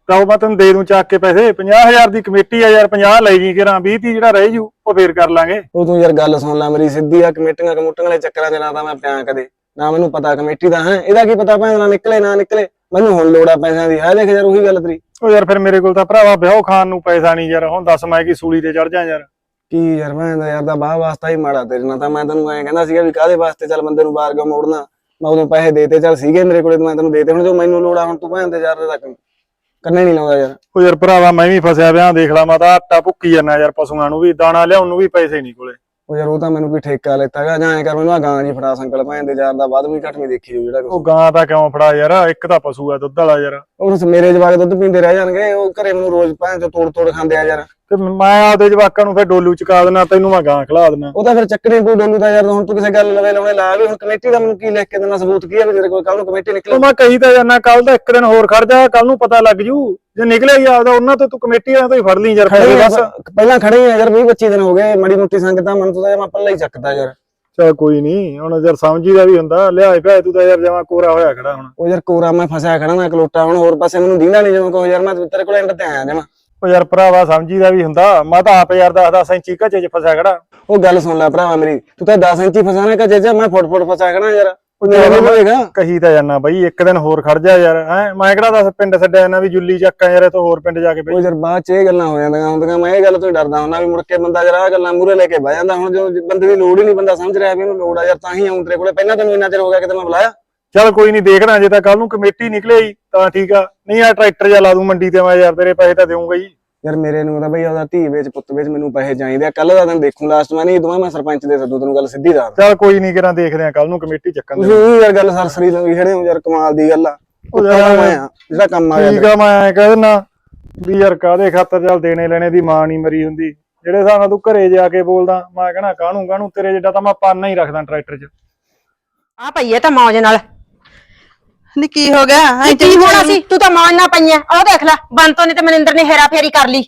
ਤਾਂ ਉਹ ਮੈਂ ਤੈਨੂੰ ਦੇ ਦੂੰ ਚੱਕ ਕੇ ਪੈਸੇ 50000 ਦੀ ਕਮੇਟੀ ਆ ਯਾਰ 50 ਲੈ ਜੀ ਕਿਰਾਂ 20 ਤੀ ਜਿਹੜਾ ਰਹਿ ਜੂ ਉਹ ਫੇਰ ਕਰ ਲਾਂਗੇ। ਉਹ ਤੂੰ ਯਾਰ ਗੱਲ ਸੁਣ ਲੈ ਮੇਰੀ ਸਿੱਧੀ ਆ ਕਮੇਟੀਆਂ ਕਮੂਟੀਆਂ ਵਾਲੇ ਚੱਕਰਾਂ 'ਚ ਨਾ ਤਾਂ ਮੈਂ ਪਿਆ ਕਦੇ ਨਾ ਮੈਨੂੰ ਪਤਾ ਕਮੇਟੀ ਦਾ ਹੈ ਇਹਦਾ ਕੀ ਪਤਾ ਭੈਣ ਨਾਲ ਨਿਕਲੇ ਨਾ ਨਿਕਲੇ। ਮੈਨੂੰ ਹੁਣ ਲੋੜ ਆ ਪੈਸਿਆਂ ਦੀ ਹੈ ਦੇਖ ਯਾਰ ਉਹੀ ਗੱਲ ਤੇਰੀ। ਉਹ ਯਾਰ ਫਿਰ ਮੇਰੇ ਕੋਲ ਤਾਂ ਭਰਾਵਾ ਵਿਆਹ ਖਾਣ ਨੂੰ ਪੈਸਾ ਨਹੀਂ ਯਾਰ ਹੁਣ ਦੱਸ ਮੈਂ ਕੀ ਸੂਲੀ ਤੇ ਚੜ ਜਾ ਯਾਰ। ਕੀ ਯਾਰ ਮੈਂ ਤਾਂ ਯਾਰ ਦਾ ਬਾਹ ਵਾਸਤਾ ਹੀ ਮਾੜਾ ਤੇਰੇ ਨਾਲ ਤਾਂ ਮੈਂ ਤੈਨੂੰ ਐਂ ਕਹਿੰਦਾ ਸੀਗਾ ਵੀ ਕਾਹਦੇ ਵਾਸਤੇ ਚੱਲ ਬੰਦੇ ਨੂੰ ਬਾਹਰ ਗਾ ਮੋੜਨਾ? ਮੈਂ ਉਦੋਂ ਪੈਸੇ ਦੇਤੇ ਚੱਲ ਸੀਗੇ ਮੇਰੇ ਕੋਲੇ ਤੇ ਮੈਂ ਤੈਨੂੰ ਦੇਤੇ ਹੁਣ ਜੋ ਮੈਨੂੰ ਲੋੜ ਆ ਹੁਣ ਤੂੰ ਭੈਣ ਦੇ ਯਾਰ ਦੇ ਕੰਨੇ ਨਹੀਂ ਲਾਉਂਦਾ ਯਾਰ। ਉਹ ਯਾਰ ਭਰਾਵਾ ਮੈਂ ਵੀ ਫਸਿਆ ਵਿਆਹ ਦੇਖ ਲਾ ਮੈਂ ਤਾਂ ਆਟਾ ਭੁੱਕੀ ਜਾਂਦਾ ਯਾਰ ਪਸ਼ੂਆਂ ਨੂੰ ਵੀ ਦਾਣਾ ਲਿਆਉਣ ਨੂੰ ਵੀ ਪੈਸੇ ਨਹੀਂ ਕੋਲੇ। ਉਹ ਯਾਰ ਉਹ ਤਾਂ ਮੈਨੂੰ ਕੋਈ ਠੇਕਾ ਲੈਤਾਗਾ ਜਾਂ ਐਂ ਕਰ ਮੈਨੂੰ ਆ ਗਾਂ ਜੀ ਫੜਾ ਸੰਕਲ ਭੈਣ ਦੇ ਯਾਰ ਦਾ ਬਾਅਦ ਵੀ ਘੱਟ ਨਹੀਂ ਦੇਖੀ ਜਾਊ ਜਿਹੜਾ ਉਹ ਕੁਛ ਗਾਂ ਤਾਂ ਕਿਉਂ ਫੜਾ ਯਾਰ? ਇੱਕ ਤਾਂ ਪਸ਼ੂ ਆ ਦੁੱਧ ਵਾਲਾ ਯਾਰ। ਉਹ ਮੇਰੇ ਜਵਾਕ ਦੁੱਧ ਪੀਂਦੇ ਰਹਿ ਜਾਣਗੇ ਉਹ ਘਰੇ ਮੈਨੂੰ ਰੋਜ਼ ਭੈਣ ਚੋਂ ਤੋੜ ਤੋੜ ਖਾਂਦੇ ਆ ਯਾਰ। ਤੇ ਮੈਂ ਆਪਦੇ ਜਵਾਕਾਂ ਨੂੰ ਫਿਰ ਡੋਲੂ ਚਕਾ ਦੇਣਾ ਤੈਨੂੰ ਮੈਂ ਗਾਂ ਖਿਲਾ ਦੇਣਾ। ਉਹ ਤਾਂ ਫਿਰ ਚੱਕਰੇ ਪੂ ਡੋਲੂ ਦਾ ਯਾਰ ਹੁਣ ਤੂੰ ਕਿਸੇ ਗੱਲ ਲਵੇ ਲਾਉਣੇ ਲਾ ਵੀ ਹੁਣ ਕਮੇਟੀ ਦਾ ਮੈਨੂੰ ਕੀ ਲਿਖ ਕੇ ਦੇਣਾ ਸਬੂਤ ਕੀ ਹੈ ਵੀ ਤੇਰੇ ਕੋਲ ਕੱਲ ਨੂੰ ਕਮੇਟੀ ਨਿਕਲੇ। ਉਹ ਮੈਂ ਕਹੀ ਤਾਂ ਜਾਨਾ ਕੱਲ ਦਾ ਇੱਕ ਦਿਨ ਹੋਰ ਖੜ ਜਾ ਕੱਲ ਨੂੰ ਪਤਾ ਲੱਗ ਜੂ ਜੇ ਨਿਕਲਿਆ ਹੀ ਆਪਦਾ ਉਹਨਾਂ ਤੋਂ ਤੂੰ ਕਮੇਟੀ ਵਾਲਿਆਂ ਤੋਂ ਹੀ ਫੜ ਲਈ ਯਾਰ ਖੜੇ ਬਸ ਪਹਿਲਾਂ ਖੜੇ ਆ ਯਾਰ 20 25 ਦਿਨ ਹੋ ਗਏ ਮੜੀ ਮੁੱਟੀ ਸੰਗਤਾਂ ਮੈਨੂੰ ਤਾਂ ਮੈਂ ਪੱਲਾ ਹੀ ਚੱਕਦਾ ਯਾਰ। ਚਲ ਕੋਈ ਨਹੀਂ ਹੁਣ ਯਾਰ ਸਮਝੀਦਾ ਵੀ ਹੁੰਦਾ ਲਿਆਏ ਪਿਆ ਤੂੰ ਤਾਂ ਯਾਰ ਜਮਾ ਕੋਰਾ ਹੋਇਆ ਖੜਾ ਹੁਣ। ਉਹ ਯਾਰ ਕੋਰਾ ਮੈਂ ਫਸਿਆ ਖੜਾ ਮੈਂ ਕਲੋਟਾ ਹੁਣ ਹੋਰ ਪਾਸੇ ਮੈਨੂੰ ਦੀਂਦਾ ਨਹੀਂ ਜਿਵੇਂ ਕਹੋ ਯਾਰ ਮੈਂ ਤੇਰੇ ਕੋਲ ਐਂਡ ਤੇ ਆਇਆ ਜਮਾ। ਉਹ ਯਾਰ ਭਰਾਵਾ ਸਮਝੀਦਾ ਵੀ ਹੁੰਦਾ ਮੈਂ ਤਾਂ ਆਪ ਯਾਰ ਦੱਸਦਾ ਸੈਂਚੀ ਘੱਚੇ ਚ ਫਸਿਆ ਖੜਾ ਉਹ ਗੱਲ ਸੁਣ ਲੈ ਭਰਾਵਾ ਮੇਰੀ ਤੂੰ ਤਾਂ 10 ਇੰਚੀ ਫਸਿਆ ਨਾ ਕੱਜੇ ਚ ਮੈਂ ਫੁੱਟ ਫੁੱਟ ਫਸਿਆ ਖੜਾ ਯਾਰ। ਉਹ ਨਹੀਂ ਹੋਏਗਾ ਕਹੀ ਤਾਂ ਜਾਨਾ ਬਈ ਇੱਕ ਦਿਨ ਹੋਰ ਖੜ ਜਾ ਯਾਰ ਹੈ। ਮੈਂ ਕਿਹੜਾ ਦੱਸ ਪਿੰਡ ਛੱਡਿਆ ਇਹਨਾਂ ਵੀ ਜੁੱਲੀ ਚੱਕਾਂ ਯਾਰ ਇਥੋਂ ਹੋਰ ਪਿੰਡ ਜਾ ਕੇ ਬਈ। ਉਹ ਯਾਰ ਬਾਅਦ ਚ ਇਹ ਗੱਲਾਂ ਹੋ ਜਾਂਦੀਆਂ ਹੁੰਦੀਆਂ ਮੈਂ ਇਹ ਗੱਲ ਤੋਂ ਡਰਦਾ ਹੁੰਦਾ ਵੀ ਮੁੜ ਕੇ ਬੰਦਾ ਜਰਾ ਆਹ ਗੱਲਾਂ ਮੂਰੇ ਲੈ ਕੇ ਬਹਿ ਜਾਂਦਾ ਹੁਣ ਜੋ ਬੰਦੇ ਦੀ ਲੋੜ ਹੀ ਨਹੀਂ ਬੰਦਾ ਸਮਝ ਰਿਹਾ ਵੀ ਇਹਨੂੰ ਲੋੜ ਆ ਯਾਰ ਤਾਂ ਹੀ ਆਉਂ ਤੇਰੇ ਕੋਲੇ। ਪਹਿਲਾਂ ਤੈਨੂੰ ਇੰਨਾ ਚਿਰ ਹੋ ਗਿਆ ਕਿਤੇ ਮੈਂ ਬੁਲਾਇਆ। ਚੱਲ ਕੋਈ ਨਹੀਂ ਦੇਖਣਾ ਜੇ ਤਾਂ ਕੱਲ ਨੂੰ ਕਮੇਟੀ ਨਿਕਲੇ ਹੀ ਤਾਂ ਠੀਕ ਆ। ਨਹੀਂ ਆ ਟਰੈਕਟਰ ਜਾ ਲਾ ਦੂੰ ਮੰਡੀ ਤੇ ਮੈਂ ਯਾਰ ਤੇਰੇ ਪੈਸੇ ਤਾਂ ਦੇਊਂਗਾ ਹੀ। ਯਾਰ ਮੇਰੇ ਨੂੰ ਤਾਂ ਬਈ ਉਹਦਾ ਧੀ ਵਿੱਚ ਪੁੱਤ ਵਿੱਚ ਮੈਨੂੰ ਪੈਸੇ ਚਾਹੀਦੇ ਆ। ਕੱਲ ਦਾ ਦਿਨ ਦੇਖੂ ਲਾਸਟ ਮੈਂ ਨਹੀਂ ਦੋਵਾਂ ਮੈਂ ਸਰਪੰਚ ਦੇ ਸੱਦੂ ਤੈਨੂੰ ਗੱਲ ਸਿੱਧੀ ਦੱਸ ਚੱਲ ਕੋਈ ਨਹੀਂ ਕਿਰਾਂ ਦੇਖਦੇ ਆ ਕੱਲ ਨੂੰ ਕਮੇਟੀ ਚੱਕਣ ਦੇ ਤੁਸੀਂ ਯਾਰ ਗੱਲ ਸਰਸਰੀ ਲੰਗੀ ਖੜੇ ਹੋ ਯਾਰ ਕਮਾਲ ਦੀ ਗੱਲ ਆ। ਉਹ ਯਾਰ ਜਿਹੜਾ ਕੰਮ ਆ ਗਿਆ ਠੀਕ ਆ ਮੈਂ ਕਹਿ ਦਿੰਨਾ ਵੀ ਯਾਰ ਕਾਦੇ ਖਾਤਰ ਚੱਲ ਦੇਣੇ ਲੈਣੇ ਦੀ ਮਾਂ ਨਹੀਂ ਮਰੀ ਹੁੰਦੀ। ਜਿਹੜੇ ਹਿਸਾਬ ਨਾਲ ਤੂੰ ਘਰੇ ਜਾ ਕੇ ਬੋਲਦਾ ਮੈਂ ਕਹਣਾ ਕਾਹਨੂੰ ਕਾਹਨੂੰ ਤੇਰੇ ਜਿੱਡਾ ਤਾਂ ਮੈਂ ਪਾਨਾ ਹੀ ਰੱਖਦਾ ਟਰੈਕਟਰ 'ਚ। ਆ ਪਈਏ ਤਾਂ ਮੌਜ ਨਾਲ। ਨੀ ਕੀ ਹੋ ਗਿਆ? ਐਂ ਕੀ ਚੱਲੀ ਹੋਣਾ। ਸੀ? ਤੂੰ ਤਾਂ ਮੌਜ ਨਾਲ ਪਈਆਂ ਉਹ ਦੇਖ ਲੈ ਬੰਤੋਂ ਨੇ ਤੇ ਮਨਿੰਦਰ ਨੇ ਹੇਰਾ ਫੇਰੀ ਕਰ ਲਈ।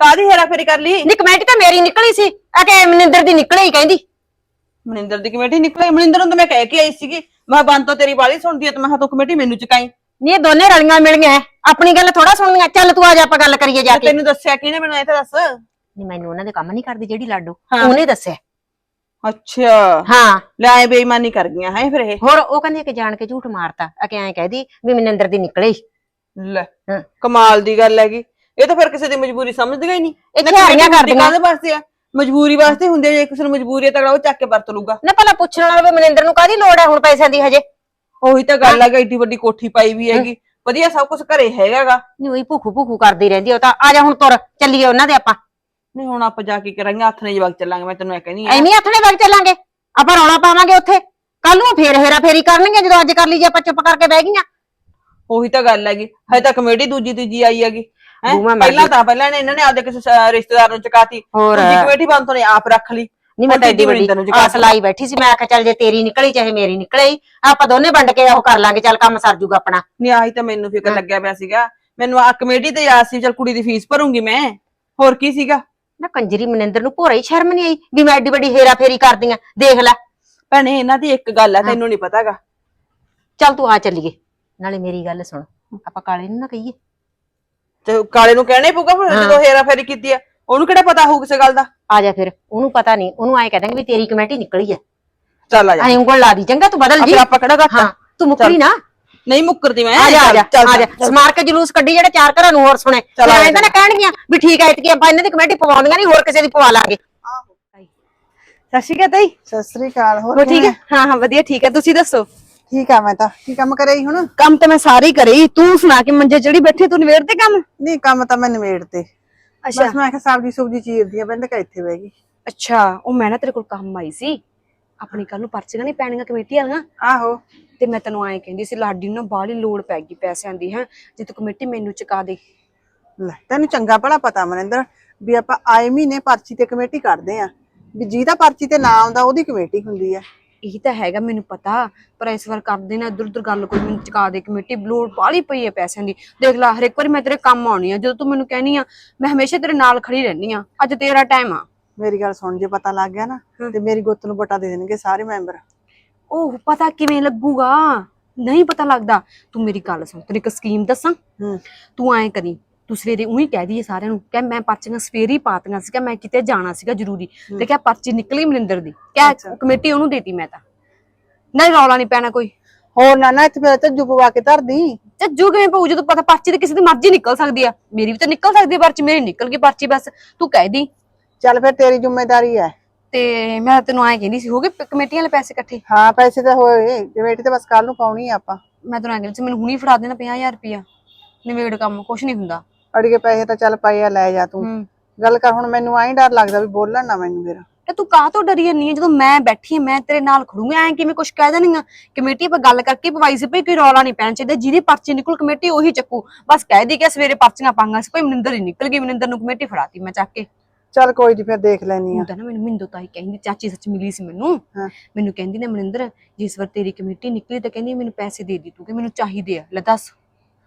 ਕਾਹਦੀ ਹੇਰਾ ਫੇਰੀ ਕਰ ਲਈ? ਨੀ ਕਮੈਂਟ ਤਾਂ ਮੇਰੀ ਨਿਕਲੀ ਸੀ। ਆ ਕਿ ਮਨਿੰਦਰ ਦੀ ਨਿਕਲੀ ਕਹਿੰਦੀ। ਮਨਿੰਦਰ ਦੀ ਕਮੇਟੀ ਨਿਕਲੀ? ਮਨਿੰਦਰ ਨੂੰ ਤਾਂ ਮੈਂ ਕਹਿ ਕੇ ਆਈ ਸੀਗੀ। ਮੈਂ ਬੰਦ ਤੋਂ ਤੇਰੀ ਬਾਲੀ ਸੁਣਦੀ ਆ ਤੇ ਮੈਂ ਕਿਹਾ ਤੂੰ ਕਮੇਟੀ ਮੈਨੂੰ ਚੁਕਾਈ। ਨੀ ਇਹ ਦੋਨੇ ਰਲੀਆਂ ਮਿਲੀਆਂ ਐ। ਆਪਣੀ ਗੱਲ ਥੋੜਾ ਸੁਣਨੀਆਂ। ਚੱਲ ਤੂੰ ਆ ਜਾ ਆਪਾਂ ਗੱਲ ਕਰੀਏ ਜਾ ਕੇ। ਤੈਨੂੰ ਦੱਸਿਆ ਕਿਹਨੇ ਮੈਨੂੰ ਇਹ ਤਾਂ ਦੱਸ। ਨੀ ਮੈਨੂੰ ਉਹਨਾਂ ਦੇ ਕੰਮ ਨਹੀਂ ਕਰਦੀ ਜਿਹੜੀ ਲਾਡੋ। ਉਹਨੇ ਦੱਸਿਆ। ਅੱਛਾ। ਹਾਂ। ਲੈ ਬੇਈਮਾਨੀ ਕਰ ਗਈਆਂ ਹੈ ਫਿਰ ਇਹ। ਹੋਰ ਉਹ ਕਹਿੰਦੀ ਕਿ ਜਾਣ ਕੇ ਝੂਠ ਮਾਰਤਾ। ਆ ਕਿ ਐਂ ਕਹਿਦੀ ਵੀ ਮਨਿੰਦਰ ਦੀ ਨਿਕਲੇ ਹੀ। ਲੈ ਹਾਂ। ਕਮਾਲ ਦੀ ਗੱਲ ਹੈਗੀ। ਇਹ ਤਾਂ ਫਿਰ ਕਿਸੇ ਦੀ ਮਜਬੂਰੀ ਸਮਝਦੀਆਂ ਹੀ ਨਹੀਂ। ਇਹ ਖਿਆਰੀਆਂ ਕਰਦੀਆਂ। ਕਾਹਦੇ ਵਾਸਤੇ ਆ? ਮਜਬੂਰੀ ਵਾਸਤੇ ਹੁੰਦੀ ਆ ਜੇ ਕਿਸੇ ਨੂੰ ਮਜਬੂਰੀ ਹੈ ਤਾਂ ਉਹ ਚੱਕ ਕੇ ਵਰਤ ਲੂਗਾ ਨਾ ਪਹਿਲਾਂ ਪੁੱਛਣ ਵਾਲਾ ਵੀ ਮਨਿੰਦਰ ਨੂੰ ਕਾਦੀ ਲੋੜ ਹੈ ਹੁਣ ਪੈਸਿਆਂ ਦੀ ਹਜੇ? ਉਹੀ ਤਾਂ ਗੱਲ ਹੈ। ਕਿ ਏਡੀ ਵੱਡੀ ਕੋਠੀ ਪਾਈ ਵੀ ਹੈਗੀ। ਵਧੀਆ ਸਭ ਕੁਝ ਘਰੇ ਹੈਗਾਗਾ। ਨੀ ਉਹੀ ਭੁੱਖੂ ਭੁੱਖੂ ਕਰਦੀ ਰਹਿੰਦੀ ਉਹ ਤਾਂ ਆ ਜਾ ਹੁਣ ਤੁਰ ਚੱਲੀਏ ਉਹਨਾਂ ਦੇ ਆਪਾਂ। ਨਹੀਂ ਹੁਣ ਆਪਾਂ ਜਾ ਕੇ ਕਰਾਂਗੇ ਹੱਥ ਨੇ ਜਵਾਕ ਚੱਲਾਂਗੇ ਮੈਂ ਤੈਨੂੰ ਇਹ ਕਹਿੰਦੀ ਆ ਐਵੇਂ ਹੱਥਣੇ ਵਗ ਚੱਲਾਂਗੇ? ਆਪਾਂ ਰੌਲਾ ਪਾਵਾਂਗੇ ਉੱਥੇ? ਕੱਲ ਨੂੰ ਫੇਰ ਹੇਰਾ ਫੇਰੀ ਕਰਨਗੇ ਜਦੋਂ ਅੱਜ ਕਰ ਲਈ ਜੇ ਆਪਾਂ ਚੁੱਪ ਕਰਕੇ ਬਹਿ ਗਈਆਂ। ਉਹੀ ਤਾਂ ਗੱਲ ਹੈਗੀ। ਹਜੇ ਤਾਂ ਕਮੇਟੀ ਦੂਜੀ ਤੀਜੀ ਆਈ ਹੈਗੀ। ਹੈਂ? ਦੂਵਾਂ ਮਰ ਪਹਿਲਾਂ। ਤਾਂ ਪਹਿਲਾਂ ਨੇ ਇਹਨਾਂ ਨੇ ਆਪਦੇ ਕਿਸੇ ਸ- ਰਿਸ਼ਤੇਦਾਰ ਨੂੰ ਚੁਕਾਤੀ। ਹੋਰ। ਦੂਜੀ ਕਮੇਟੀ ਬੰਦ ਤੋਂ ਨੇ ਆਪ ਰੱਖ ਲਈ। ਨਹੀਂ ਮੈਂ ਤਾਂ ਐਡੀ ਵੱਡੀ ਆਸ ਲਾਈ ਬੈਠੀ ਸੀ ਮੈਂ ਆਖਿਆ ਚੱਲ ਜੇ ਤੇਰੀ ਨਿਕਲੀ ਚਾਹੇ ਮੇਰੀ ਨਿਕਲੇ ਆਪਾਂ ਦੋਨੇ ਵੰਡ ਕੇ ਉਹ ਕਰ ਲਾਂਗੇ ਚੱਲ ਕੰਮ ਸਰ ਜੂਗਾ ਆਪਣਾ। ਨਹੀਂ ਆਹੀ ਤਾਂ ਮੈਨੂੰ ਫਿਕਰ ਲੱਗਿਆ ਪਿਆ ਸੀਗਾ। ਮੈਨੂੰ ਆ ਕਮੇਟੀ ਤੇ ਯਾਦ ਸੀ ਚਲ ਕੁੜੀ ਦੀ ਫੀਸ ਭਰੂੰਗੀ ਮੈਂ। ਹੋਰ ਕੀ ਸੀਗਾ? ਨਾ ਕੰਜਰੀ ਮਨਿੰਦਰ ਨੂੰ ਭੋਰਾ ਹੀ ਸ਼ਰਮ ਨਹੀਂ ਆਈ ਵੀ ਮੈਂ ਐਡੀ ਵੱਡੀ ਹੇਰਾ ਫੇਰੀ ਕਰਦੀਆਂ ਦੇਖ ਲੈ। ਭੈਣੇ ਇਹਨਾਂ ਦੀ ਇੱਕ ਗੱਲ ਆ ਤੈਨੂੰ ਨਹੀਂ ਪਤਾਗਾ। ਚੱਲ ਤੂੰ ਆ ਚੱਲੀਏ ਨਾਲੇ ਮੇਰੀ ਗੱਲ ਸੁਣ ਆਪਾਂ ਕਾਲੇ ਨੂੰ ਨਾ ਕਹੀਏ। ਤੇ ਕਾਲੇ ਨੂੰ ਕਹਿਣਾ ਹੀ ਪਊਗਾ ਫਿਰ। ਜਦੋਂ ਹੇਰਾ ਫੇਰੀ ਕੀਤੀ ਆ। ਉਹਨੂੰ ਕਿਹੜਾ ਪਤਾ ਹੋਊ ਕਿਸੇ ਗੱਲ ਦਾ? ਆ ਜਾ ਫਿਰ ਉਹਨੂੰ ਪਤਾ ਨਹੀਂ ਉਹਨੂੰ ਐਂ ਕਹਿ ਦਾਂਗੇ ਵੀ ਤੇਰੀ ਕਮੇਟੀ ਨਿਕਲੀ ਹੈ ਚੱਲ ਆ ਜਾ। ਐਂ ਉਂਗਲ ਲਾ ਦੀ ਚੰਗਾ ਤੂੰ ਬਦਲ ਜੀ। ਆਪਾਂ ਕਿਹੜਾ ਹਾਂ ਤੂੰ ਮੁੱਕਰੀ ਨਾ। ਨਹੀਂ ਮੁੱਕਰਦੀ ਮੈਂ ਆ ਜਾ ਆ ਜਾ ਆ ਜਾ। ਚੱਲ। ਸਮਾਰ ਕੇ ਜਲੂਸ ਕੱਢੀ ਜਿਹੜੇ ਚਾਰ ਘਰਾਂ ਨੂੰ ਹੋਰ ਸੁਣੇ। ਚੱਲ ਆ ਐਂ ਤਾਂ ਨਾ ਕਹਿਣਗੀਆਂ ਵੀ ਠੀਕ ਹੈ ਇਤਕੀ ਆਪਾਂ ਇਹਨਾਂ ਦੀ ਕਮੇਟੀ ਪਵਾਉਂਦੀਆਂ ਨਹੀਂ ਹੋਰ ਕਿਸੇ ਦੀ ਪਵਾ ਲਾਂਗੇ। ਸਤਿ ਸ਼੍ਰੀ ਅਕਾਲ ਤਾਈ। ਸਤਿ ਸ੍ਰੀ ਅਕਾਲ ਹੋਰ ਹੋ ਠੀਕ ਹੈ? ਹਾਂ ਹਾਂ ਵਧੀਆ ਠੀਕ ਹੈ। ਤੁਸੀਂ ਦੱਸੋ? ਠੀਕ ਆ ਮੈਂ ਤਾਂ। ਕੀ ਕੰਮ ਕਰਿਆ ਈ ਹੁਣ? ਕੰਮ ਤਾਂ ਮੈਂ ਸਾਰੇ ਹੀ ਕਰੇ ਤੂੰ ਸੁਣਾ ਕੇ ਮੰਜੇ ਚੜੀ ਬੈਠੀ ਤੂੰ ਨਵੇੜ ਤੇ ਕੰਮ? ਨਹੀਂ ਕੰਮ ਤਾਂ ਮੈਂ ਨਿਬੇੜ ਤੇ ਅੱਛਾ। ਬਸ ਮੈਂ ਕਿਹਾ ਸਬਜ਼ੀ ਸੁਬਜੀ ਚੀਰਦੀ ਆ ਬੰਦ ਕਾ ਇੱਥੇ ਬਹਿ ਗਈ। ਅੱਛਾ ਉਹ ਮੈਂ ਨਾ ਤੇਰੇ ਕੋਲ ਕੰਮ ਆਈ ਸੀ। ਆਪਣੀ ਕੱਲ ਨੂੰ ਪਰਚੀਆਂ ਨਹੀਂ ਪੈਣੀਆਂ ਕਮੇਟੀ ਵਾਲੀਆਂ। ਆਹੋ। ਤੇ ਮੈਂ ਤੈਨੂੰ ਐਂ ਕਹਿੰਦੀ ਸੀ ਲਾਡੀ ਨੂੰ ਨਾ ਬਾਹਲੀ ਲੋੜ ਪੈ ਗਈ ਪੈਸਿਆਂ ਦੀ ਹੈ। ਜੇ ਤੂੰ ਕਮੇਟੀ ਮੈਨੂੰ ਚੁਕਾ ਦੇ। ਲੈ ਤੈਨੂੰ ਚੰਗਾ ਭਲਾ ਪਤਾ ਮਨਿੰਦਰ ਵੀ ਆਪਾਂ ਆਏ ਮਹੀਨੇ ਪਰਚੀ ਤੇ ਕਮੇਟੀ ਕੱਢਦੇ ਆ। ਵੀ ਜਿਹਦਾ ਪਰਚੀ ਤੇ ਨਾਂ ਆਉਂਦਾ ਉਹਦੀ ਕਮੇਟੀ ਹੁੰਦੀ ਆ। ਇਹ ਤਾਂ ਹੈਗਾ ਮੈਨੂੰ ਪਤਾ ਪਰ ਇਸ ਵਾਰ ਕਰਦੇ ਨਾ ਇਧਰ ਉਧਰ ਗੱਲ ਕੋਈ ਮੈਨੂੰ ਚੁਕਾ ਦੇ ਕਮੇਟੀ ਲੋੜ ਬਾਹਲੀ ਪਈ ਹੈ ਪੈਸਿਆਂ ਦੀ। ਦੇਖ ਲੈ ਹਰ ਇੱਕ ਵਾਰੀ ਮੈਂ ਤੇਰੇ ਕੰਮ ਆਉਣੀ ਆ ਜਦੋਂ ਤੂੰ ਮੈਨੂੰ ਕਹਿਨੀ ਆ ਮੈਂ ਹਮੇਸ਼ਾ ਤੇਰੇ ਨਾਲ ਖੜੀ ਰਹਿਣੀ ਆ ਅੱਜ ਤੇਰਾ ਟਾਈਮ ਆ। ਮੇਰੀ ਗੱਲ ਸੁਣ ਜੇ ਪਤਾ ਲੱਗ ਗਿਆ ਨਾ ਤੇ ਮੇਰੀ ਗੁੱਤ ਨੂੰ ਬਟਾ ਦੇ ਦੇਣਗੇ ਸਾਰੇ ਮੈਂਬਰ। ਉਹ ਪਤਾ ਕਿਵੇਂ ਲੱਗੂਗਾ? ਨਹੀਂ ਪਤਾ ਲੱਗਦਾ। ਤੂੰ ਮੇਰੀ ਗੱਲ ਸੁਣ ਤੇਰੀ ਇੱਕ ਸਕੀਮ ਦੱਸਾਂ? ਤੂੰ ਐਂ ਕਰੀ ਤੂੰ ਸਵੇਰੇ ਉਹੀ ਕਹਿ ਦਈਏ ਸਾਰਿਆਂ ਨੂੰ ਕਿ ਮੈਂ ਪਰਚੀਆਂ ਸਵੇਰੇ ਹੀ ਪਾਤੀਆਂ ਸੀਗਾ ਮੈਂ ਕਿਤੇ ਜਾਣਾ ਸੀਗਾ ਜ਼ਰੂਰੀ। ਤੇ ਕਿਆ ਪਰਚੀ ਨਿਕਲੀ ਮਨਿੰਦਰ ਦੀ। ਕਿਆ ਕਮੇਟੀ ਉਹਨੂੰ ਦੇਤੀ ਮੈਂ ਤਾਂ। ਨਹੀਂ ਰੌਲਾ ਨਹੀਂ ਪੈਣਾ ਕੋਈ। ਹੋਰ ਨਾ ਨਾ ਇੱਥੇ ਫਿਰ ਝੱਜੂ ਪਵਾ ਕੇ ਧਰਦੀ। ਚੱਜੂ ਕਿਵੇਂ ਪਊ? ਜਦੋਂ ਪਤਾ ਪਰਚੀ ਤੇ ਕਿਸੇ ਦੀ ਮਰਜ਼ੀ ਨਿਕਲ ਸਕਦੀ ਆ। ਮੇਰੀ ਵੀ ਤਾਂ ਨਿਕਲ ਸਕਦੀ ਆ ਪਰਚੀ ਮੇਰੀ ਨਿਕਲ ਗਈ ਪਰਚੀ ਬਸ। ਤੂੰ ਕਹਿ ਦੀ। ਚੱਲ ਫਿਰ ਤੇਰੀ ਜ਼ਿੰਮੇਵਾਰੀ ਹੈ। ਤੇ ਮੈਂ ਤੈਨੂੰ ਐਂ ਕਹਿੰਦੀ ਸੀ ਹੋ ਗਏ ਪ- ਕਮੇਟੀਆਂ ਵਾਲੇ ਪੈਸੇ ਇਕੱਠੇ? ਹਾਂ ਪੈਸੇ ਤਾਂ ਹੋਏ। ਕਮੇਟੀ ਤੇ ਬਸ ਕੱਲ ਨੂੰ ਪਾਉਣੀ ਆ ਆਪਾਂ। ਮੈਂ ਤੈਨੂੰ ਐਂ ਕਹਿੰਦੀ ਸੀ ਮੈਨੂੰ ਹੁਣੀ ਫੜਾ ਦੇਣਾ 50000 ਰੁਪਇਆ ਨਿਵੇੜ ਕੰਮ ਕੁਛ ਨਹੀਂ ਹੁੰਦਾ। ਅੜੀਏ ਪੈਸੇ ਤਾਂ ਚੱਲ ਪਏ ਆ ਲੈ ਜਾ ਤੂੰ। ਹੂੰ। ਗੱਲ ਕਰ ਹੁਣ ਮੈਨੂੰ ਐਂ ਡਰ ਲੱਗਦਾ ਵੀ ਬੋਲਣ ਨਾ ਮੈਨੂੰ ਫਿਰ। ਤੇ ਤੂੰ ਕਾਹ ਤੋਂ ਡਰੀ ਜਾਂਦੀ ਹੈ ਜਦੋਂ ਮੈਂ ਬੈਠੀ ਮੈਂ ਤੇਰੇ ਨਾਲ ਖੜੂੰਗੀ ਐਂ ਕਿਵੇਂ ਕੁਝ ਕਹਿ ਦੇਣੀਆਂ ਕਮੇਟੀ ਆਪਾਂ ਗੱਲ ਕਰਕੇ ਪਵਾਈ ਸੀ ਭਈ ਕੋਈ ਰੌਲਾ ਨਹੀਂ ਪੈਣਾ ਚਾਹੀਦਾ ਜਿਹਦੀ ਪਰਚੀ ਨਿਕਲ ਕਮੇਟੀ ਉਹੀ ਚੱਕੂ। ਬਸ ਕਹਿ ਦੀ ਕਿ ਸਵੇਰੇ ਪਰਚੀਆਂ ਪਾਂਗਾ ਸੀ ਕੋਈ ਮਨਿੰਦਰ ਹੀ ਨਿਕਲ ਗਈ ਮਨਿੰਦਰ ਨੂੰ ਕਮੇਟੀ ਫੜਾਤੀ ਮੈਂ ਚੱਕ ਕੇ। ਚੱਲ ਕੋਈ ਨਹੀਂ ਫਿਰ ਦੇਖ ਲੈਣੀ ਆ। ਹੁੰਦਾ ਨਾ ਮੈਨੂੰ ਮਿੰਦੋ ਤਾਈ ਕਹਿੰਦੀ ਚਾਚੀ ਸੱਚ ਮਿਲੀ ਸੀ ਮੈਨੂੰ। ਹਾਂ। ਮੈਨੂੰ ਕਹਿੰਦੀ ਨਾ ਮਨਿੰਦਰ ਜਿਸ ਵਾਰ ਤੇਰੀ ਕਮੇਟੀ ਨਿਕਲੀ ਤਾਂ ਕਹਿੰਦੀ ਮੈਨੂੰ ਪੈਸੇ ਦੇ ਦੀ ਤੂੰ ਕਿ ਮੈਨੂੰ ਚਾਹੀਦੇ ਆ। ਲੈ ਦੱਸ।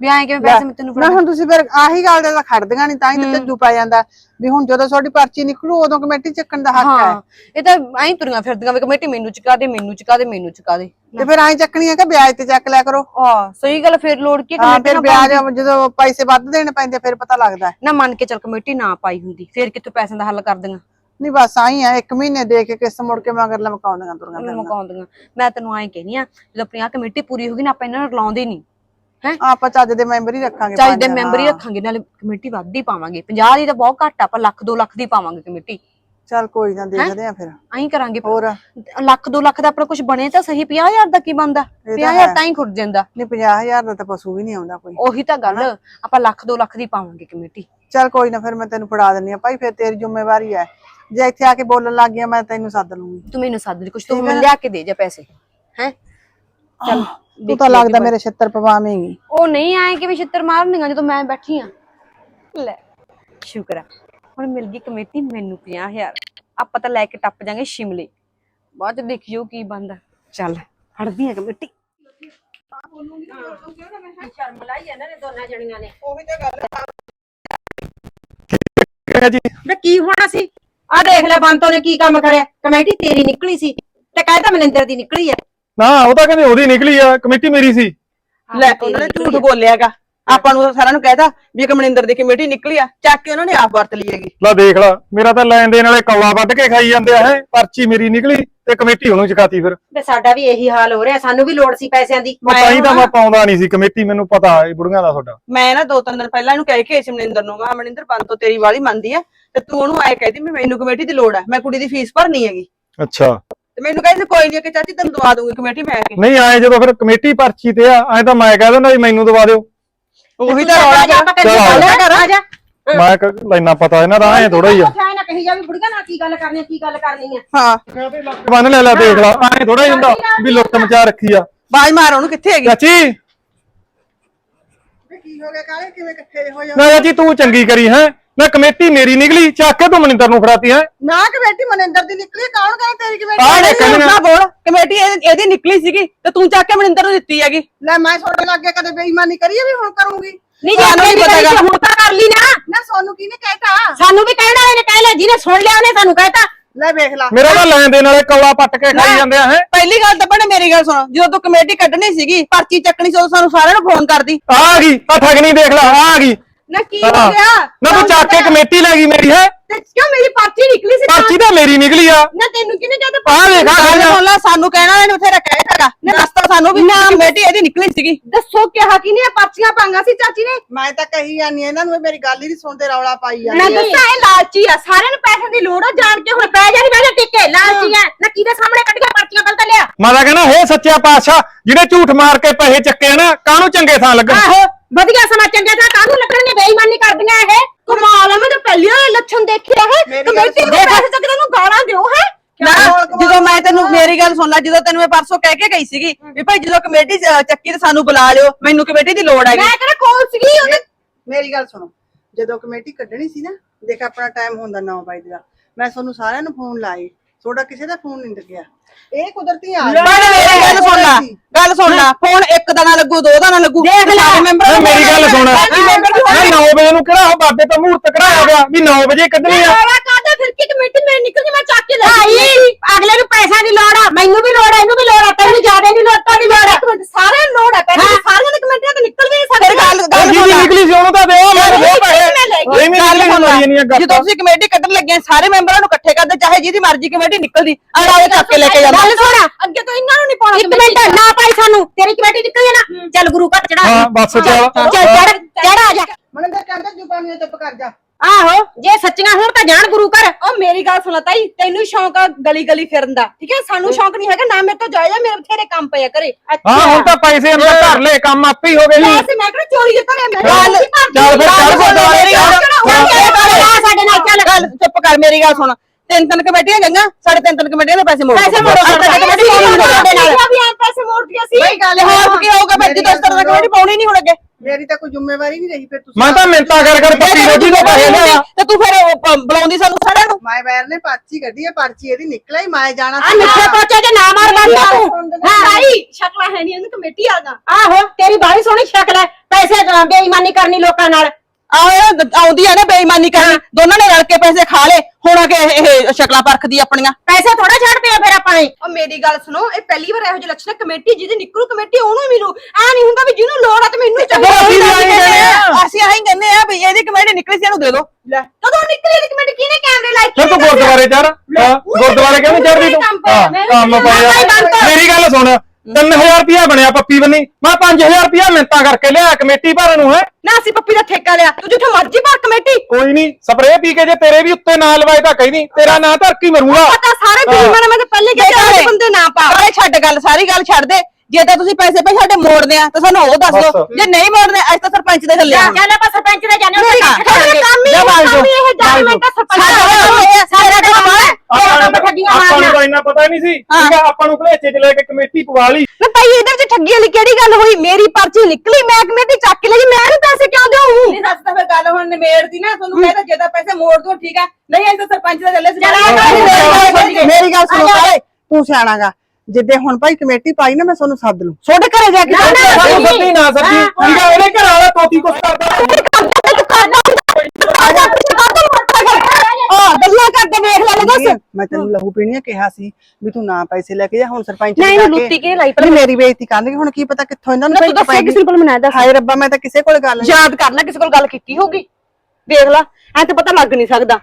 ਵੀ ਐਂ ਕਿਵੇਂ ਪੈਸੇ ਮੈਂ ਤੈਨੂੰ ਨਾ ਫੜਾ ਹੁਣ ਤੁਸੀਂ ਫਿਰ ਆਹੀ ਗੱਲ ਦੇ ਖੜਦੀਆਂ ਨਹੀਂ ਤਾਂ ਹੀ ਤਾਂ ਝੱਜੂ ਪੈ ਜਾਂਦਾ। ਵੀ ਹੁਣ ਜਦੋਂ ਤੁਹਾਡੀ ਪਰਚੀ ਨਿਕਲੂ ਉਦੋਂ ਕਮੇਟੀ ਚੱਕਣ ਦਾ ਹੱਕ ਹੈ। ਹਾਂ ਇਹ ਤਾਂ ਐਂ ਤੁਰੀਆਂ ਫਿਰਦੀਆਂ ਵੀ ਕਮੇਟੀ ਮੈਨੂੰ ਚੁਕਾ ਦੇ ਮੈਨੂੰ ਚੁਕਾ ਦੇ ਮੈਨੂੰ ਚੁਕਾ ਦੇ। ਤੇ ਫਿਰ ਐਂ ਚੱਕਣੀ ਹੈ ਕਿ ਵਿਆਜ ਤੇ ਚੱਕ ਲਿਆ ਕਰੋ। ਆ ਸਹੀ ਗੱਲ ਫੇਰ ਲੋੜ ਕੀ ਹੈ ਹਾਂ ਕਮੇਟੀ ਫਿਰ ਨਾ ਵਿਆਜ ਜਦੋਂ ਪੈਸੇ ਵੱਧ ਦੇਣੇ ਪੈਂਦੇ ਫਿਰ ਪਤਾ ਲੱਗਦਾ ਨਾ ਮੰਨ ਕੇ ਚੱਲ ਕਮੇਟੀ ਨਾ ਪਾਈ ਹੁੰਦੀ ਫੇਰ ਕਿੱਥੋਂ ਪੈਸਿਆਂ ਦਾ ਹੱਲ ਕਰ ਦੀਆਂ ਨਹੀਂ ਬਸ ਆਈ ਆ ਇੱਕ ਮਹੀਨੇ ਦੇ ਕੇ ਕਿਸ ਮੁੜ ਕੇ ਮਗਰ ਲਮਕਾਉਂਦੀਆਂ ਤੁਰੀਆਂ ਫਿਰਦੀਆਂ। ਮਕਾਉਂਦੀਆਂ। ਮੈਂ ਤੈਨੂੰ ਐਂ ਕਹਿੰਦੀ ਆ ਜਦੋਂ ਆਪਣੀ ਆ ਕਮੇਟੀ ਪੂਰੀ ਹੋ ਗਈ ਨਾ ਆਪਾਂ ਇਹਨਾਂ ਨੂੰ ਰਲਾਉਂਦੇ ਨਹੀਂ ਹੈ? ਆਪਾਂ ਚੱਜ ਦੇ ਮੈਂਬਰ ਹੀ ਰੱਖਾਂਗੇ ਚੱਜ ਦੇ ਮੈਂਬਰ ਹੀ। ਰੱਖਾਂਗੇ ਨਾਲੇ ਕਮੇਟੀ ਵੱਧ ਹੀ ਪਾਵਾਂਗੇ। 50 ਦੀ ਤਾਂ ਬਹੁਤ ਘੱਟ ਆ, ਆਪਾਂ ਲੱਖ 2 ਲੱਖ ਦੀ ਪਾਵਾਂਗੇ ਕਮੇਟੀ। ਚੱਲ ਕੋਈ ਨਾ ਦੇਖਦੇ ਆ ਫਿਰ। ਐਂ ਕਰਾਂਗੇ। ਹੋਰ? ਲੱਖ 2 ਲੱਖ ਦਾ ਆਪਣਾ ਕੁਝ ਬਣੇ ਤਾਂ ਸਹੀ 50000 ਦਾ ਕੀ ਬਣਦਾ? ਤਾਂ 50000 ਤਾਂ ਹੀ ਖੁੱਟ ਜਾਂਦਾ। ਨਹੀਂ 50000 ਦਾ ਤਾਂ ਪਸ਼ੂ ਵੀ ਨਹੀਂ ਆਉਂਦਾ ਕੋਈ। ਉਹੀ ਤਾਂ ਗੱਲ ਆਪਾਂ ਲੱਖ 2 ਲੱਖ ਦੀ ਪਾਵਾਂਗੇ ਕਮੇਟੀ। ਚੱਲ ਕੋਈ ਨਾ ਫਿਰ ਮੈਂ ਤੈਨੂੰ ਫੜਾ ਦਿੰਨੀ ਆ ਭਾਈ ਫਿਰ ਤੇਰੀ ਜ਼ਿੰਮੇਵਾਰੀ ਹੈ। ਜੇ ਇੱਥੇ ਆ ਕੇ ਬੋਲਣ ਲੱਗ ਗਿਆ ਮੈਂ ਤੈਨੂੰ ਸੱਦ ਲੂੰਗੀ। ਤੂੰ ਮੈਨੂੰ ਸੱਦ ਲਈ ਕੁਝ ਤੂੰ ਮੈਨੂੰ ਲਿਆ ਕੇ ਦੇ ਜਾ ਪੈਸੇ। ਹੈ? ਚੱਲ ਤੂੰ ਤਾਂ ਲੱਗਦਾ ਮੇਰੇ ਛੱਤਰ ਪਵਾਵੇਂਗੀ ਉਹ ਨਹੀਂ ਆਏ ਕਿ ਵੀ ਛਿੱਤਰ ਮਾਰਨਗਾ ਜਦੋਂ ਮੈਂ ਬੈਠੀ ਆ। ਲੈ ਸ਼ੁਕਰ ਆ। ਹੁਣ ਮਿਲ ਗਈ ਕਮੇਟੀ ਮੈਨੂੰ 50000 ਆਪਾਂ ਤਾਂ ਲੈ ਕੇ ਟੱਪ ਜਾਾਂਗੇ ਸ਼ਿਮਲੇ। ਬਾਅਦ ਚ ਦੇਖਿਓ ਕੀ ਬੰਦਾ ਚੱਲ ਫੜਦੀ ਆ ਕਮੇਟੀ। ਕਿਹਾ ਜੀ ਵੇ ਕੀ ਹੋਣਾ ਸੀ? ਆ ਦੇਖ ਲੈ ਬੰਤੋ ਨੇ ਕੀ ਕੰਮ ਕਰਿਆ। ਕਮੇਟੀ ਤੇਰੀ ਨਿਕਲੀ ਸੀ। ਤੇ ਕਹਿੰਦਾ ਮਨਿੰਦਰ ਦੀ ਨਿਕਲੀ ਐ ਨਾ ਉਹ ਤਾਂ ਕਹਿੰਦੇ ਉਹਦੀ ਨਿਕਲੀ ਆ ਕਮੇਟੀ ਮੇਰੀ ਸੀ। ਲੈ ਉਹਨਾਂ ਨੇ ਝੂਠ ਬੋਲਿਆਗਾ। ਆਪਾਂ ਨੂੰ ਤਾਂ ਸਾਰਿਆਂ ਨੂੰ ਕਹਿਤਾ ਵੀ ਇੱਕ ਮਨਿੰਦਰ ਦੀ ਕਮੇਟੀ ਨਿਕਲੀ ਆ ਚੱਕ ਕੇ ਉਹਨਾਂ ਨੇ ਆਪ ਵਰਤ ਲਈ ਹੈਗੀ। ਲੈ ਦੇਖ ਲਾ ਮੇਰਾ ਤਾਂ ਲੈਣ ਦੇਣ ਵਾਲੇ ਕੌਲਾ ਵੱਢ ਕੇ ਖਾਈ ਜਾਂਦੇ ਆ ਹੈ। ਪਰਚੀ ਮੇਰੀ ਨਿਕਲੀ ਤੇ ਕਮੇਟੀ ਉਹਨੂੰ ਚਕਾਤੀ ਫਿਰ। ਤੇ ਸਾਡਾ ਵੀ ਇਹੀ ਹਾਲ ਹੋ ਰਿਹਾ ਸਾਨੂੰ ਵੀ ਲੋੜ ਸੀ ਪੈਸਿਆਂ ਦੀ। ਮੈਂ ਤਾਂ ਹੀ ਤਾਂ ਮੈਂ ਪਾਉਂਦਾ ਨਹੀਂ ਸੀ ਕਮੇਟੀ ਮੈਨੂੰ ਪਤਾ ਇਹ ਬੁੜੀਆਂ ਦਾ ਤੁਹਾਡਾ। ਮੈਂ ਨਾ ਦੋ ਤਿੰਨ ਦਿਨ ਪਹਿਲਾਂ ਇਹਨੂੰ ਕਹਿ ਕੇ ਆਈ ਸੀ ਮਨਿੰਦਰ ਨੂੰ ਮੈਂ ਮਨਿੰਦਰ ਬੰਦ ਤੋਂ ਤੇਰੀ ਵਾਲੀ ਮੰਨਦੀ ਆ ਤੇ ਤੂੰ ਉਹਨੂੰ ਆਏ ਕਹਿਦੀ ਵੀ ਮੈਨੂੰ ਕਮੇਟੀ ਦੀ ਲੋੜ ਆ ਮੈਂ ਕੁੜੀ ਦੀ ਫੀਸ ਭਰਨੀ ਹੈਗੀ। ਅੱਛਾ। ਤੇ ਮੈਨੂੰ ਕਹਿੰਦੀ ਕੋਈ ਨਹੀਂ ਕਿ ਚਾਚੀ ਤੈਨੂੰ ਦਵਾ ਦੂੰਗੀ ਕਮੇਟੀ ਮੈਂ ਕੇ। ਨਹੀਂ ਆਏ ਜਦੋਂ ਫਿਰ ਕਮੇਟੀ ਪਰਚੀ ਤੇ ਆ ਐ ਤਾਂ ਮੈਂ ਕਹਿ ਦਿੰਦਾ ਵੀ ਮੈਨੂੰ ਦਵਾ ਦਿਓ। ਉਹੀ ਤਾਂ ਰੌਲਾ ਜਾ ਆਪਾਂ ਚੱਲ। ਆ ਜਾ। ਗੱਲ ਆ ਜਾ। ਮੈਂ ਕ- ਲੈਣਾ ਪਤਾ ਇਹਨਾਂ ਦਾ ਐ ਥੋੜਾ ਹੀ ਆ। ਆਏ ਨਾ ਕਹੀ ਜਾ ਵੀ ਬੁੜੀਆਂ ਨਾਲ ਕੀ ਗੱਲ ਕਰਨੀ ਆ, ਕੀ ਗੱਲ ਕਰਨੀ ਆ। ਹਾਂ। ਬੰਨ ਲੈ ਲੈ ਦੇਖ ਲਾ ਐ ਥੋੜਾ ਹੀ ਹੁੰਦਾ ਵੀ ਲੁੱਟ ਮਚਾ ਰੱਖੀ ਆ। ਬਾਜ ਮਾਰ ਉਹਨੂੰ ਕਿੱਥੇ ਹੈਗੀ? ਚਾਚੀ। ਕੀ ਹੋ ਗਿਆ ਕਾਲੇ ਕਿਵੇਂ ਇਕੱਠੇ ਹੋ ਨਾ ਚਾਚੀ ਤੂੰ ਚੰਗੀ ਕਰੀ ਹੈ। ਨਾ ਕਮੇਟੀ ਮੇਰੀ ਨਿਕਲੀ ਚੱਕ ਕੇ ਤੂੰ ਮਨਿੰਦਰ ਨੂੰ ਫੜਾਤੀ ਹੈ। ਨਾ ਕਮੇਟੀ ਮਨਿੰਦਰ ਦੀ ਨਿਕਲੀ ਕੌਣ ਕਹਿੰਦਾ ਤੇਰੀ ਕਮੇਟੀ? ਆਹ ਦੇਖ ਕਹਿੰਦੇ ਨੇ। ਬੋਲ ਕਮੇਟੀ ਇਹਦੀ ਇਹਦੀ ਨਿਕਲੀ ਸੀਗੀ ਤੇ ਤੂੰ ਚੱਕ ਕੇ ਮਨਿੰਦਰ ਨੂੰ ਦਿੱਤੀ ਹੈਗੀ। ਲੈ ਮੈਂ ਤੁਹਾਡੇ ਲਾਗੇ ਕਦੇ ਬੇਈਮਾਨੀ ਕਰੀਏ ਵੀ ਹੁਣ ਕਰੂੰਗੀ? ਨਹੀਂ ਜੇ ਨਹੀਂ ਨੀ ਪਤਾ ਪਤਾ ਹੁਣ ਤਾਂ ਕਰ ਲਈ ਨਾ। ਨਾ ਸੋਨੂੰ ਕਿਹਨੇ ਕਹਿਤਾ? ਸਾਨੂੰ ਵੀ ਕਹਿਣਾ ਇਹਨੇ ਕਹਿ ਲਿਆ ਜਿਹਨੇ ਸੁਣ ਲਿਆ ਉਹਨੇ ਸਾਨੂੰ ਕਹਿਤਾ। ਲੈ ਵੇਖ ਲਾ। ਮੇਰਾ ਤਾਂ ਲੈਣ ਦੇਣ ਵਾਲੇ ਕੌਲਾ ਪੱਟ ਕੇ ਖਾਈ ਜਾਂਦੇ ਆ ਹੈ? ਪਹਿਲੀ ਗੱਲ ਤਾਂ ਬਣੇ ਮੇਰੀ ਗੱਲ ਸੁਣ ਜਦੋਂ ਤੂੰ ਕਮੇਟੀ ਕੱਢਣੀ ਸੀਗੀ ਪਰਚੀ ਚੱਕਣੀ ਸੀ ਉਦੋਂ ਸਾਨੂੰ ਸਾਰਿਆਂ ਨੂੰ ਫੋਨ ਕਰਦੀ। ਆ ਗਈ ਆ ਠਗਣੀ ਦੇਖ ਲੈ ਆ ਗਈ। ਨਾ ਕੀ। ਹੋ। ਗਿਆ? ਨਾ ਤੂੰ ਚੱਕ ਕੇ ਕਮੇਟੀ ਲੈ ਗਈ ਮੇਰੀ ਹੈ? ਤੇ ਕਿਉਂ ਮੇਰੀ ਪਰਚੀ ਨਿਕਲੀ ਸੀ ਪਰਚੀ ਤਾਂ ਮੇਰੀ ਨਿਕਲੀ ਆ। ਨਾ ਤੈਨੂੰ ਕਿਹਨੇ ਕਹਿੰਦਾ ਆ ਵੇਖ ਗੱਲ ਗੱਲ ਸਾਨੂੰ ਕਹਿਣਾ ਇਹਨੇ ਬਥੇਰਾ ਕਹਿਤਾਗਾ ਨਾ ਦੱਸਤਾ ਸਾਨੂੰ ਵੀ ਕਮੇਟੀ ਇਹਦੀ ਨਿਕਲੀ ਸੀਗੀ। ਦੱਸੋ ਕਿਹਾ ਕਿ ਨਹੀਂ ਪਰਚੀਆਂ ਪਾਂਗਾ ਸੀ ਚਾਚੀ ਨੇ? ਮੈਂ ਤਾਂ ਕਹੀ ਜਾਂਦੀ ਇਹਨਾਂ ਨੂੰ ਇਹ ਮੇਰੀ ਗੱਲ ਹੀ ਨਹੀਂ ਸੁਣਦੇ ਰੌਲਾ ਪਾਈ ਜਾਂਦੇ ਮੈਂ ਦੱਸਾਂ ਇਹ ਲਾਲਚੀ ਆ। ਸਾਰਿਆਂ ਨੂੰ ਪੈਸੇ ਦੀ ਲੋੜ ਆ ਜਾਣ ਕੇ ਹੁਣ ਪੈ ਜਾਣੀ ਬੈਠੇ ਟਿੱਕੇ। ਲਾਲਚੀ ਆ। ਨਾ ਕਿਹਦੇ ਸਾਹਮਣੇ ਕੱਢ ਕੇ ਪਰਚੀਆਂ ਬਲ ਤਾਂ ਲਿਆ। ਮੈਂ ਤਾਂ ਕਹਿੰਦਾ ਹੇ ਸੱਚਿਆ ਪਾਤਸ਼ਾਹ ਜਿਹੜੇ ਝੂਠ ਮਾਰ ਕੇ ਪੈਸੇ ਚੱਕੇ ਆ ਨਾ ਕਾਹਨੂੰ ਚੰਗੇ ਥਾਂ ਲੱਗਣ? ਆਹੋ ਵਧੀਆ ਸਮਾਂ ਚੰਗੇ ਤਾਂ ਕਾਹਨੂੰ ਲੱਗਣਗੇ? ਬੇਈਮਾਨੀ ਕਰਦੀਆਂ ਇਹ। ਕਮਾਲ ਆ ਮੈਂ ਤਾਂ ਪਹਿਲੀ ਵਾਰ ਲੱਛਣ ਦੇਖਿਆ ਹੈ। ਕਮੇਟੀ ਨੂੰ ਪੈਸੇ ਚੱਕਦੇ ਨੂੰ ਗਾਲਾਂ ਦਿਓ ਹੈ? ਨਾ ਜਦੋਂ ਮੈਂ ਤੈਨੂੰ ਮੇਰੀ ਗੱਲ ਸੁਣ ਲੈ ਜਦੋਂ ਤੈਨੂੰ ਮੈਂ ਪਰਸੋਂ ਕਹਿ ਕੇ ਗਈ ਸੀਗੀ ਵੀ ਭਾਈ ਜਦੋਂ ਕਮੇਟੀ ਚੱਕੀ ਤੇ ਸਾਨੂੰ ਬੁਲਾ ਲਿਓ ਮੈਨੂੰ ਕਮੇਟੀ ਦੀ ਲੋੜ ਹੈਗੀ। ਮੈਂ ਕਿਹੜਾ ਕੋਲ ਸੀਗੀ ਉਹਦੇ? ਮੇਰੀ ਗੱਲ ਸੁਣੋ ਜਦੋਂ ਕਮੇਟੀ ਕੱਢਣੀ ਸੀ ਨਾ ਦੇਖ ਆਪਣਾ ਟਾਈਮ ਹੁੰਦਾ 9 ਵਜੇ ਦਾ। ਮੈਂ ਤੁਹਾਨੂੰ ਸਾਰਿਆਂ ਨੂੰ ਫੋਨ ਲਾਏ। ਤੁਹਾਡਾ ਕਿਸੇ ਦਾ ਫੋਨ ਨਹੀਂ ਲੱਗਿਆ। ਇਹ ਕੁਦਰਤੀ ਆ। ਪਰ ਮੇਰੀ ਗੱਲ ਸੁਣ ਲੈ। ਗੱਲ ਸੁਣ ਲੈ। ਫੋਨ ਇੱਕ ਦਾ ਨਾ ਲੱਗੂ ਦੋ ਦਾ ਨਾ ਲੱਗੂ। ਦੇਖ ਲੈ। ਸਾਰੇ ਮੈਂਬਰ ਨਾ ਮੇਰੀ ਗੱਲ ਸੁਣ। ਮੈਂ 9 ਵਜੇ ਨੂੰ ਕਿਹੜਾ ਉਹ ਬਾਬੇ ਤੋਂ ਮੂਹਰਤ ਕਢਾਇਆ ਗਿਆ। ਵੀ 9 ਵਜੇ ਕੱਢਣੀ ਆ। ਫਿਰ ਕੀ ਕਮੇਟੀ ਮੈਂ ਨਿਕਲ ਕੇ ਮੈਂ ਚੱਕ ਕੇ ਲੈ ਭਾਈ ਅਗਲੇ ਨੂੰ ਪੈਸਾ ਦੀ ਲੋੜ ਆ। ਮੈਨੂੰ ਵੀ ਲੋੜ ਆ ਇਹਨੂੰ ਵੀ ਲੋੜ ਆ ਤੈਨੂੰ ਜ਼ਿਆਦਾ ਨਹੀਂ ਲੋੜ ਤਾਂ ਦੀ ਲੋੜ ਆ। ਸਾਰੇ ਲੋੜ ਹੈ ਪੈਸੇ ਸਾਰੀਆਂ ਦੀ ਕਮੇਟੀਆਂ ਤਾਂ ਨਿਕਲ ਵੀ ਫਿਰ ਗੱਲ ਗੱਲ ਲੈ। ਨਿਕਲੀ ਸੀ ਉਹਨੂੰ ਤਾਂ ਦਿਓ ਮੈਂ ਦੇ ਪੈਸੇ। ਮੈਂ ਲੈ ਗਈ। ਇਹ ਵੀ ਨਿਕਲੀ ਸੀ ਮਾਰੀ ਨਹੀਂ ਜਦੋਂ ਤੁਸੀਂ ਕਮੇਟੀ ਕੱਢਣ ਲੱਗੇ ਆ, ਸਾਰੇ ਮੈਂਬਰਾਂ ਨੂੰ ਇਕੱਠੇ ਕਰਦੇ ਚਾਹੇ ਜਿਹਦੀ ਮਰਜ਼ੀ ਕਮੇਟੀ ਨਿਕਲਦੀ ਆਹ ਚੱਕ ਕੇ ਲੈ ਕੇ ਜਾਂਦਾ। ਗੱਲ ਸੁਣ ਅੱਗੇ ਤੋਂ ਇਹਨਾਂ ਨੂੰ ਨਹੀਂ ਪਾਉਣਾ ਇੱਕ ਮਿੰਟ ਨਾ ਭਾਈ ਸਾਨੂੰ ਤੇਰੀ ਕਮੇਟੀ ਨਿਕਲ ਜਾ ਨਾ ਚੱਲ ਗੁਰੂ ਘਰ ਚੜਾ ਹਾਂ ਬਸ ਚੱਲ ਚੜ ਚੜ ਆ ਜਾ। ਮਨਿੰਦਰ ਕਹਿੰਦਾ ਜੁਬਾਨੀਆਂ ਚੁੱਪ ਕਰ ਜਾ। ਆਹੋ ਜੇ ਸੱਚੀਆਂ ਹੋਣ ਤਾਂ ਜਾਣ ਗੁਰੂ ਘਰ। ਉਹ ਮੇਰੀ ਗੱਲ ਸੁਣ ਤਾਈ ਤੈਨੂੰ ਸ਼ੌਂਕ ਆ ਗਲੀ ਗਲੀ ਫਿਰਨ ਦਾ ਠੀਕ ਹੈ? ਸਾਨੂੰ ਸ਼ੌਂਕ ਨਹੀਂ ਹੈਗਾ ਨਾ ਮੇਰੇ ਤੋਂ ਜਾਇਆ ਮੇਰੇ ਬਥੇਰੇ ਕੰਮ ਪਏ ਆ ਘਰੇ। ਹਾਂ ਹੁਣ ਤਾਂ ਪੈਸੇ ਅੰਦਰ ਧਰ ਲੈ ਕੰਮ ਆਪੇ ਹੀ ਹੋ ਗਏ ਜੀ ਪੈਸੇ ਮੈਂ ਕਿਹੜਾ ਚੋਰੀ ਦੇ ਧਰੇ ਮੈਂ ਚੱਲ ਫਿਰ ਚੱਲ ਫਿਰ ਮੇਰੀ ਗੱਲ ਆ ਸਾਡੇ ਨਾਲ ਚੱਲ। ਗੱਲ ਚੁੱਪ ਕਰ ਮੇਰੀ ਗੱਲ ਸੁਣ। ਤਿੰਨ ਤਿੰਨ ਕਮੇਟੀਆਂ ਗਈਆਂ ਸਾਡੇ ਤਿੰਨ ਤਿੰਨ ਕਮੇਟੀਆਂ ਦੇ ਪੈਸੇ ਮੋੜੋ ਪੈਸੇ ਮੋੜੋ, ਸਾਡੇ ਕਮੇਟੀ ਸਾਡੇ ਨਾਲ। ਵੀ ਆਂ ਪੈਸੇ ਮੋੜ ਦਿਆ ਸੀ ਬਈ ਗੱਲ ਹੋਰ ਕੀ ਹੋਊਗਾ ਫਿਰ ਜਦੋਂ ਇਸ ਤਰ੍ਹਾਂ ਦਾ ਕਮੇਟੀ ਪਾਉਣੀ ਨਹੀਂ ਹੁਣ ਅੱਗੇ। ਮੇਰੀ ਤਾਂ ਕੋਈ ਜ਼ਿੰਮੇਵਾਰੀ ਨਹੀਂ ਰਹੀ ਫਿਰ ਤੁਸੀਂ ਮੈਂ ਤਾਂ ਮਿੰਤਾ ਕਰ ਕਰ ਪੱਤੀ ਰੋਜੀ ਤੋਂ ਪੈਸੇ ਲਿਆ ਤੇ ਤੂੰ ਫਿਰ ਉਹ ਪ- ਬੁਲਾਉਂਦੀ ਸਾਨੂੰ ਸਾਰਿਆਂ ਨੂੰ? ਮਾਏ ਬੈਰ ਨੇ ਪਰਚੀ ਕੱਢੀ ਹੈ ਪਰਚੀ ਇਹਦੀ ਨਿਕਲਿਆ ਹੀ ਮਾਏ ਜਾਣਾ ਆ ਮਿੱਠੇ ਪੋਚੇ ਦੇ ਨਾ ਮਾਰ ਬੰਦਾ ਤੂੰ। ਹਾਂ। ਭਾਈ ਸ਼ਕਲਾਂ ਹੈ ਨਹੀਂ ਇਹਨੂੰ ਕਮੇਟੀ ਆ ਜਾ ਆਹੋ ਤੇਰੀ ਬਾਹਲੀ ਸੋਹਣੀ ਸ਼ਕਲ ਹੈ। ਪੈਸੇ ਅ, ਬੇਈਮਾਨੀ ਕਰਨੀ ਲੋਕਾਂ ਨਾਲ। ਇਹ ਆਉਂਦੀ ਆ ਨਾ ਬੇਈਮਾਨੀ ਕਰਨੀ। ਦੋਨਾਂ ਨੇ ਰਲ ਕੇ ਪੈਸੇ ਖਾ ਲੇ ਹੁਣ ਆ ਕੇ ਇਹ ਇਹ ਸ਼ਕਲਾਂ ਪਰਖਦੀ ਆਪਣੀਆਂ। ਪੈਸੇ ਥੋੜਾ ਛੱਡ ਪਿਆ ਫਿਰ ਆਪਾਂ ਨੇ। ਉਹ ਮੇਰੀ ਗੱਲ ਸੁਣੋ ਇਹ ਪਹਿਲੀ ਵਾਰ ਇਹੋ ਜਿਹੇ ਲੱਛਣ ਕਮੇਟੀ ਜਿਹਦੀ ਨਿਕਲੂ ਕਮੇਟੀ ਉਹਨੂੰ ਹੀ ਮਿਲੂ। ਐ ਨਹੀਂ ਹੁੰਦਾ ਵੀ ਜਿਹਨੂੰ ਲੋੜ ਆ ਤੇ ਮੈਨੂੰ ਚਾਹੀਦਾ ਅਸੀਂ ਵੀ ਆਹੀ ਕਹਿੰਦੇ ਆ। ਅਸੀਂ ਆਹੀ ਕਹਿੰਦੇ ਆ ਵੀ ਇਹਦੀ ਕਮੇਟੀ ਨਿਕਲੀ ਸੀ ਇਹਨੂੰ ਦੇ ਦਿਓ ਕਦੋਂ ਨਿਕਲੀ ਇਹਦੀ ਕਮੇਟੀ? ਕਿਹਨੇ ਕੈਮਰੇ ਲਾਈ ਫਿਰ ਤੂੰ ਗੁਰਦੁਆਰੇ ਚੜ ਹਾਂ ਗੁਰਦੁਆਰੇ ਕਿਉਂ ਨੀ ਚੜਦੀ ਤੂੰ ਹਾਂ ਕੰਮ ਕਰਦਾ। ਮੇਰੀ ਗੱਲ ਸੁਣ। 3000 ਰੁਪਇਆ ਬਣਿਆ ਪੱਪੀ ਬੰਨੀ। ਮੈਂ 5000 ਰੁਪਇਆ ਮਿੰਤਾ ਕਰਕੇ ਲਿਆ ਕਮੇਟੀ ਭਰਨ ਨੂੰ ਹੈ। ਨਾ ਅਸੀਂ ਪੱਪੀ ਦਾ ਠੇਕਾ ਲਿਆ। ਤੂੰ ਜਿੱਥੇ ਮਰਜ਼ੀ ਭਰ ਕਮੇਟੀ। ਕੋਈ ਨਹੀਂ ਸਪਰੇਅ ਪੀ ਕੇ ਜੇ ਤੇਰੇ ਵੀ ਉੱਤੇ ਨਾਂ ਲਵਾਏ ਤਾਂ ਕਹੀ ਨਹੀਂ ਤੇਰਾ ਨਾਂ ਧਰ ਕੇ ਮਰੂੰਗਾ ਪਤਾ ਸਾਰੇ ਬੀਮਾਂ ਮੈਂ ਤਾਂ ਪਹਿਲੇ ਕਿਹਾ ਬੰਦੇ ਨਾ ਪਾ ਸਾਰੇ ਛੱਡ ਗੱਲ ਸਾਰੀ ਗੱਲ ਛੱਡ ਦੇ। ਜੇ ਤਾਂ ਤੁਸੀਂ ਪੈਸੇ ਪੈ ਸਾਡੇ ਮੋੜਦੇ ਆ ਤਾਂ ਸਾਨੂੰ ਉਹ ਦੱਸ ਦਿਓ। ਬਸ। ਜੇ ਨਹੀਂ ਮੋੜਦੇ ਅੱਜ ਤਾਂ ਸਰਪੰਚ ਦੇ ਥੱਲੇ ਜਾ ਆ ਚੱਲ ਆਪਾਂ ਸਰਪੰਚ ਦੇ ਜਾਣੇ ਉੱਥੇ ਕੰਮ ਹੀ ਇਹ ਜਾਓ। ਜਜਮੈਂਟ ਦਾ ਸਰਪੰਚ ਸਾਡਾ ਦਾ ਕੰਮ ਇਹ ਆ, ਸਾਡਾ ਕੰਮ ਹੈ। ਤੇਰਾ ਕੰਮ ਠੱਗੀਆਂ ਆਪਾਂ ਨੂੰ ਮਾਰਨਾ। ਤਾਂ ਇੰਨਾ ਪਤਾ ਹੀ ਨਹੀਂ ਸੀ। ਠੀਕ ਆ ਆਪਾਂ ਨੂੰ ਭਲੇਚੇ ਚ ਲੈ ਕੇ ਕਮੇਟੀ ਪਵਾ ਲਈ। ਨਾ ਤਾਈ ਇਹਦੇ ਵਿੱਚ ਠੱਗੀ ਵਾਲੀ ਕਿਹੜੀ ਗੱਲ ਹੋਈ? ਮੇਰੀ ਪਰਚੀ ਨਿਕਲੀ ਮੈਂ ਕਮੇਟੀ ਚੱਕ ਕੇ ਲਈ? ਮੈਂ ਇਹਨੂੰ ਪੈਸੇ ਕਿਉਂ ਦੇਵਾਂ ਨਹੀਂ ਦੱਸ ਤਾਂ ਫਿਰ ਗੱਲ ਹੁਣ ਨਿਮੇੜਦੀ ਨਾ ਤੁਹਾਨੂੰ ਕਹਿੰਦਾ ਜੇ ਤਾਂ ਪੈਸੇ ਮੋੜ ਦੋ ਠੀਕ ਆ। ਨਹੀਂ ਅਸੀਂ ਤਾਂ ਸਰਪੰਚ ਦੇ ਥੱਲੇ ਮੇਰੀ ਮੇਰੀ ਗੱਲ ਸੁਣੋ ਸਾਰੇ। ਤੂੰ ਸਿਆਣਾਗਾ ਜਿੱਦੇ ਹੁਣ ਭਾਈ ਕਮੇਟੀ ਪਾਈ ਨਾ ਮੈਂ ਤੁਹਾਨੂੰ ਸੱਦ ਲੂ ਛੋਟੇ ਘਰੇ ਜਾ ਕੇ ਨਾ, ਨਾ, ਸਾਨੂੰ ਸੱਤੀ ਨਾ ਇਹਦੇ ਘਰ ਵਾਲਾ ਤੋਤੀ ਕੁਛ ਕਰਦਾ। ਆ ਗੱਲਾਂ ਕਰਦੇ ਵੇਖ ਲੈ ਦੱਸ ਮੈਂ ਤੈਨੂੰ ਲਹੂ ਪੀਣੀਆਂ ਕਿਹਾ ਸੀ ਵੀ ਤੂੰ ਨਾ ਪੈਸੇ ਲੈ ਕੇ ਜਾ ਹੁਣ ਸਰਪੰਚ ਨਹੀਂ, ਲੁੱਟੀ ਕੇ ਲਾਈ, ਪਰ ਨਹੀਂ, ਮੇਰੀ ਬੇਇੱਜ਼ਤੀ ਕਰਨਗੇ ਹੁਣ ਕੀ ਪਤਾ ਕਿੱਥੋਂ ਇਹਨਾਂ ਨੂੰ ਤੂੰ ਦੱਸਿਆ ਪੈਸੇ ਕਿਸੇ ਕੋਲ ਮਨਾਇਆ ਦੱਸ ਹਾਏ ਰੱਬਾ ਮੈਂ ਤਾਂ ਕਿਸੇ ਕੋਲ ਗੱਲ ਨਹੀਂ। ਯਾਦ ਕਰ ਲੈ ਕਿਸੇ ਕੋਲ ਗੱਲ ਕੀਤੀ ਹੋਊਗੀ। ਦੇਖ ਲੈ ਐ ਤੇ ਪਤਾ ਲੱਗ ਨਹੀਂ ਸਕਦਾ।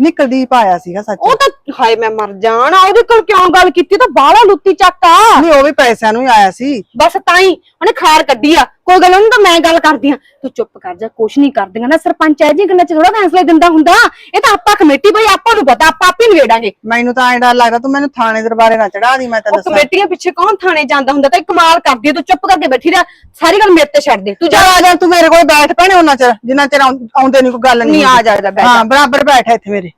ਨਿਕਲਦੀਪ ਆਇਆ ਸੀਗਾ ਸੱਚ। ਉਹ ਤਾਂ ਹਾਏ ਮੈਂ ਮਰ ਜਾਣਾ ਉਹਦੇ ਕੋਲ ਕਿਉਂ ਗੱਲ ਕੀਤੀ? ਤਾਂ ਬਾਹਲਾ ਲੁੱਤੀ ਚੱਕਾ ਨਹੀਂ ਉਹ ਵੀ ਪੈਸਿਆਂ ਨੂੰ ਹੀ ਆਇਆ ਸੀ। ਬਸ ਤਾਂ ਹੀ ਉਹਨੇ ਖਾਰ ਕੱਢੀ ਆ। ਕੋਈ ਗੱਲ ਤਾਂ ਮੈਂ ਗੱਲ ਕਰਦੀ ਆ ਤੂੰ ਚੁੱਪ ਕਰ ਜਾ ਕੁਛ ਨਹੀਂ ਕਰਦੀਆਂ ਨਾ। ਸਰਪੰਚ ਐ ਜੀ ਗੱਲਾਂ ਚ ਥੋੜਾ ਫੈਸਲੇ ਦਿੰਦਾ ਹੁੰਦਾ। ਇਹ ਤਾਂ ਆਪਾਂ ਕਮੇਟੀ ਬਈ ਆਪਾਂ ਨੂੰ ਪਤਾ ਆਪਾਂ ਆਪੇ ਨਿਬੇੜਾਂਗੇ। ਮੈਨੂੰ ਤਾਂ ਐਂ ਡਰ ਲੱਗਦਾ ਤੂੰ ਮੈਨੂੰ ਥਾਣੇ ਦਰਬਾਰੇ ਨਾ ਚੜਾ ਦੀ ਮੈਂ ਤਾਂ ਉਹ ਦੱਸਾਂ। ਕਮੇਟੀਆਂ ਪਿੱਛੇ ਕੌਣ ਥਾਣੇ ਜਾਂਦਾ ਹੁੰਦਾ? ਤਾਂ ਇਹ ਕਮਾਲ ਕਰਦੀ ਤੂੰ ਚੁੱਪ ਕਰਕੇ ਬੈਠੀ ਰਹਿ। ਸਾਰੀ ਗੱਲ ਮੇਰੇ ਤੇ ਛੱਡ ਦੇ। ਤੂੰ ਜਾ। ਆ ਜਾ ਤੂੰ ਮੇਰੇ ਕੋਲ ਬੈਠ ਪੈਣੇ ਉਹਨਾਂ ਚਿਰ। ਜਿੰਨਾ ਚਿਰ ਆਉਂ- ਆਉਂਦੇ ਨਹੀਂ ਕੋਈ ਗੱਲ ਨਹੀਂ ਨਹੀਂ, ਆ ਜਾ, ਆ ਜਾ, ਬੈਠ ਹਾਂ ਬਰਾਬਰ ਬੈਠ ਇੱਥੇ ਮੇਰੇ।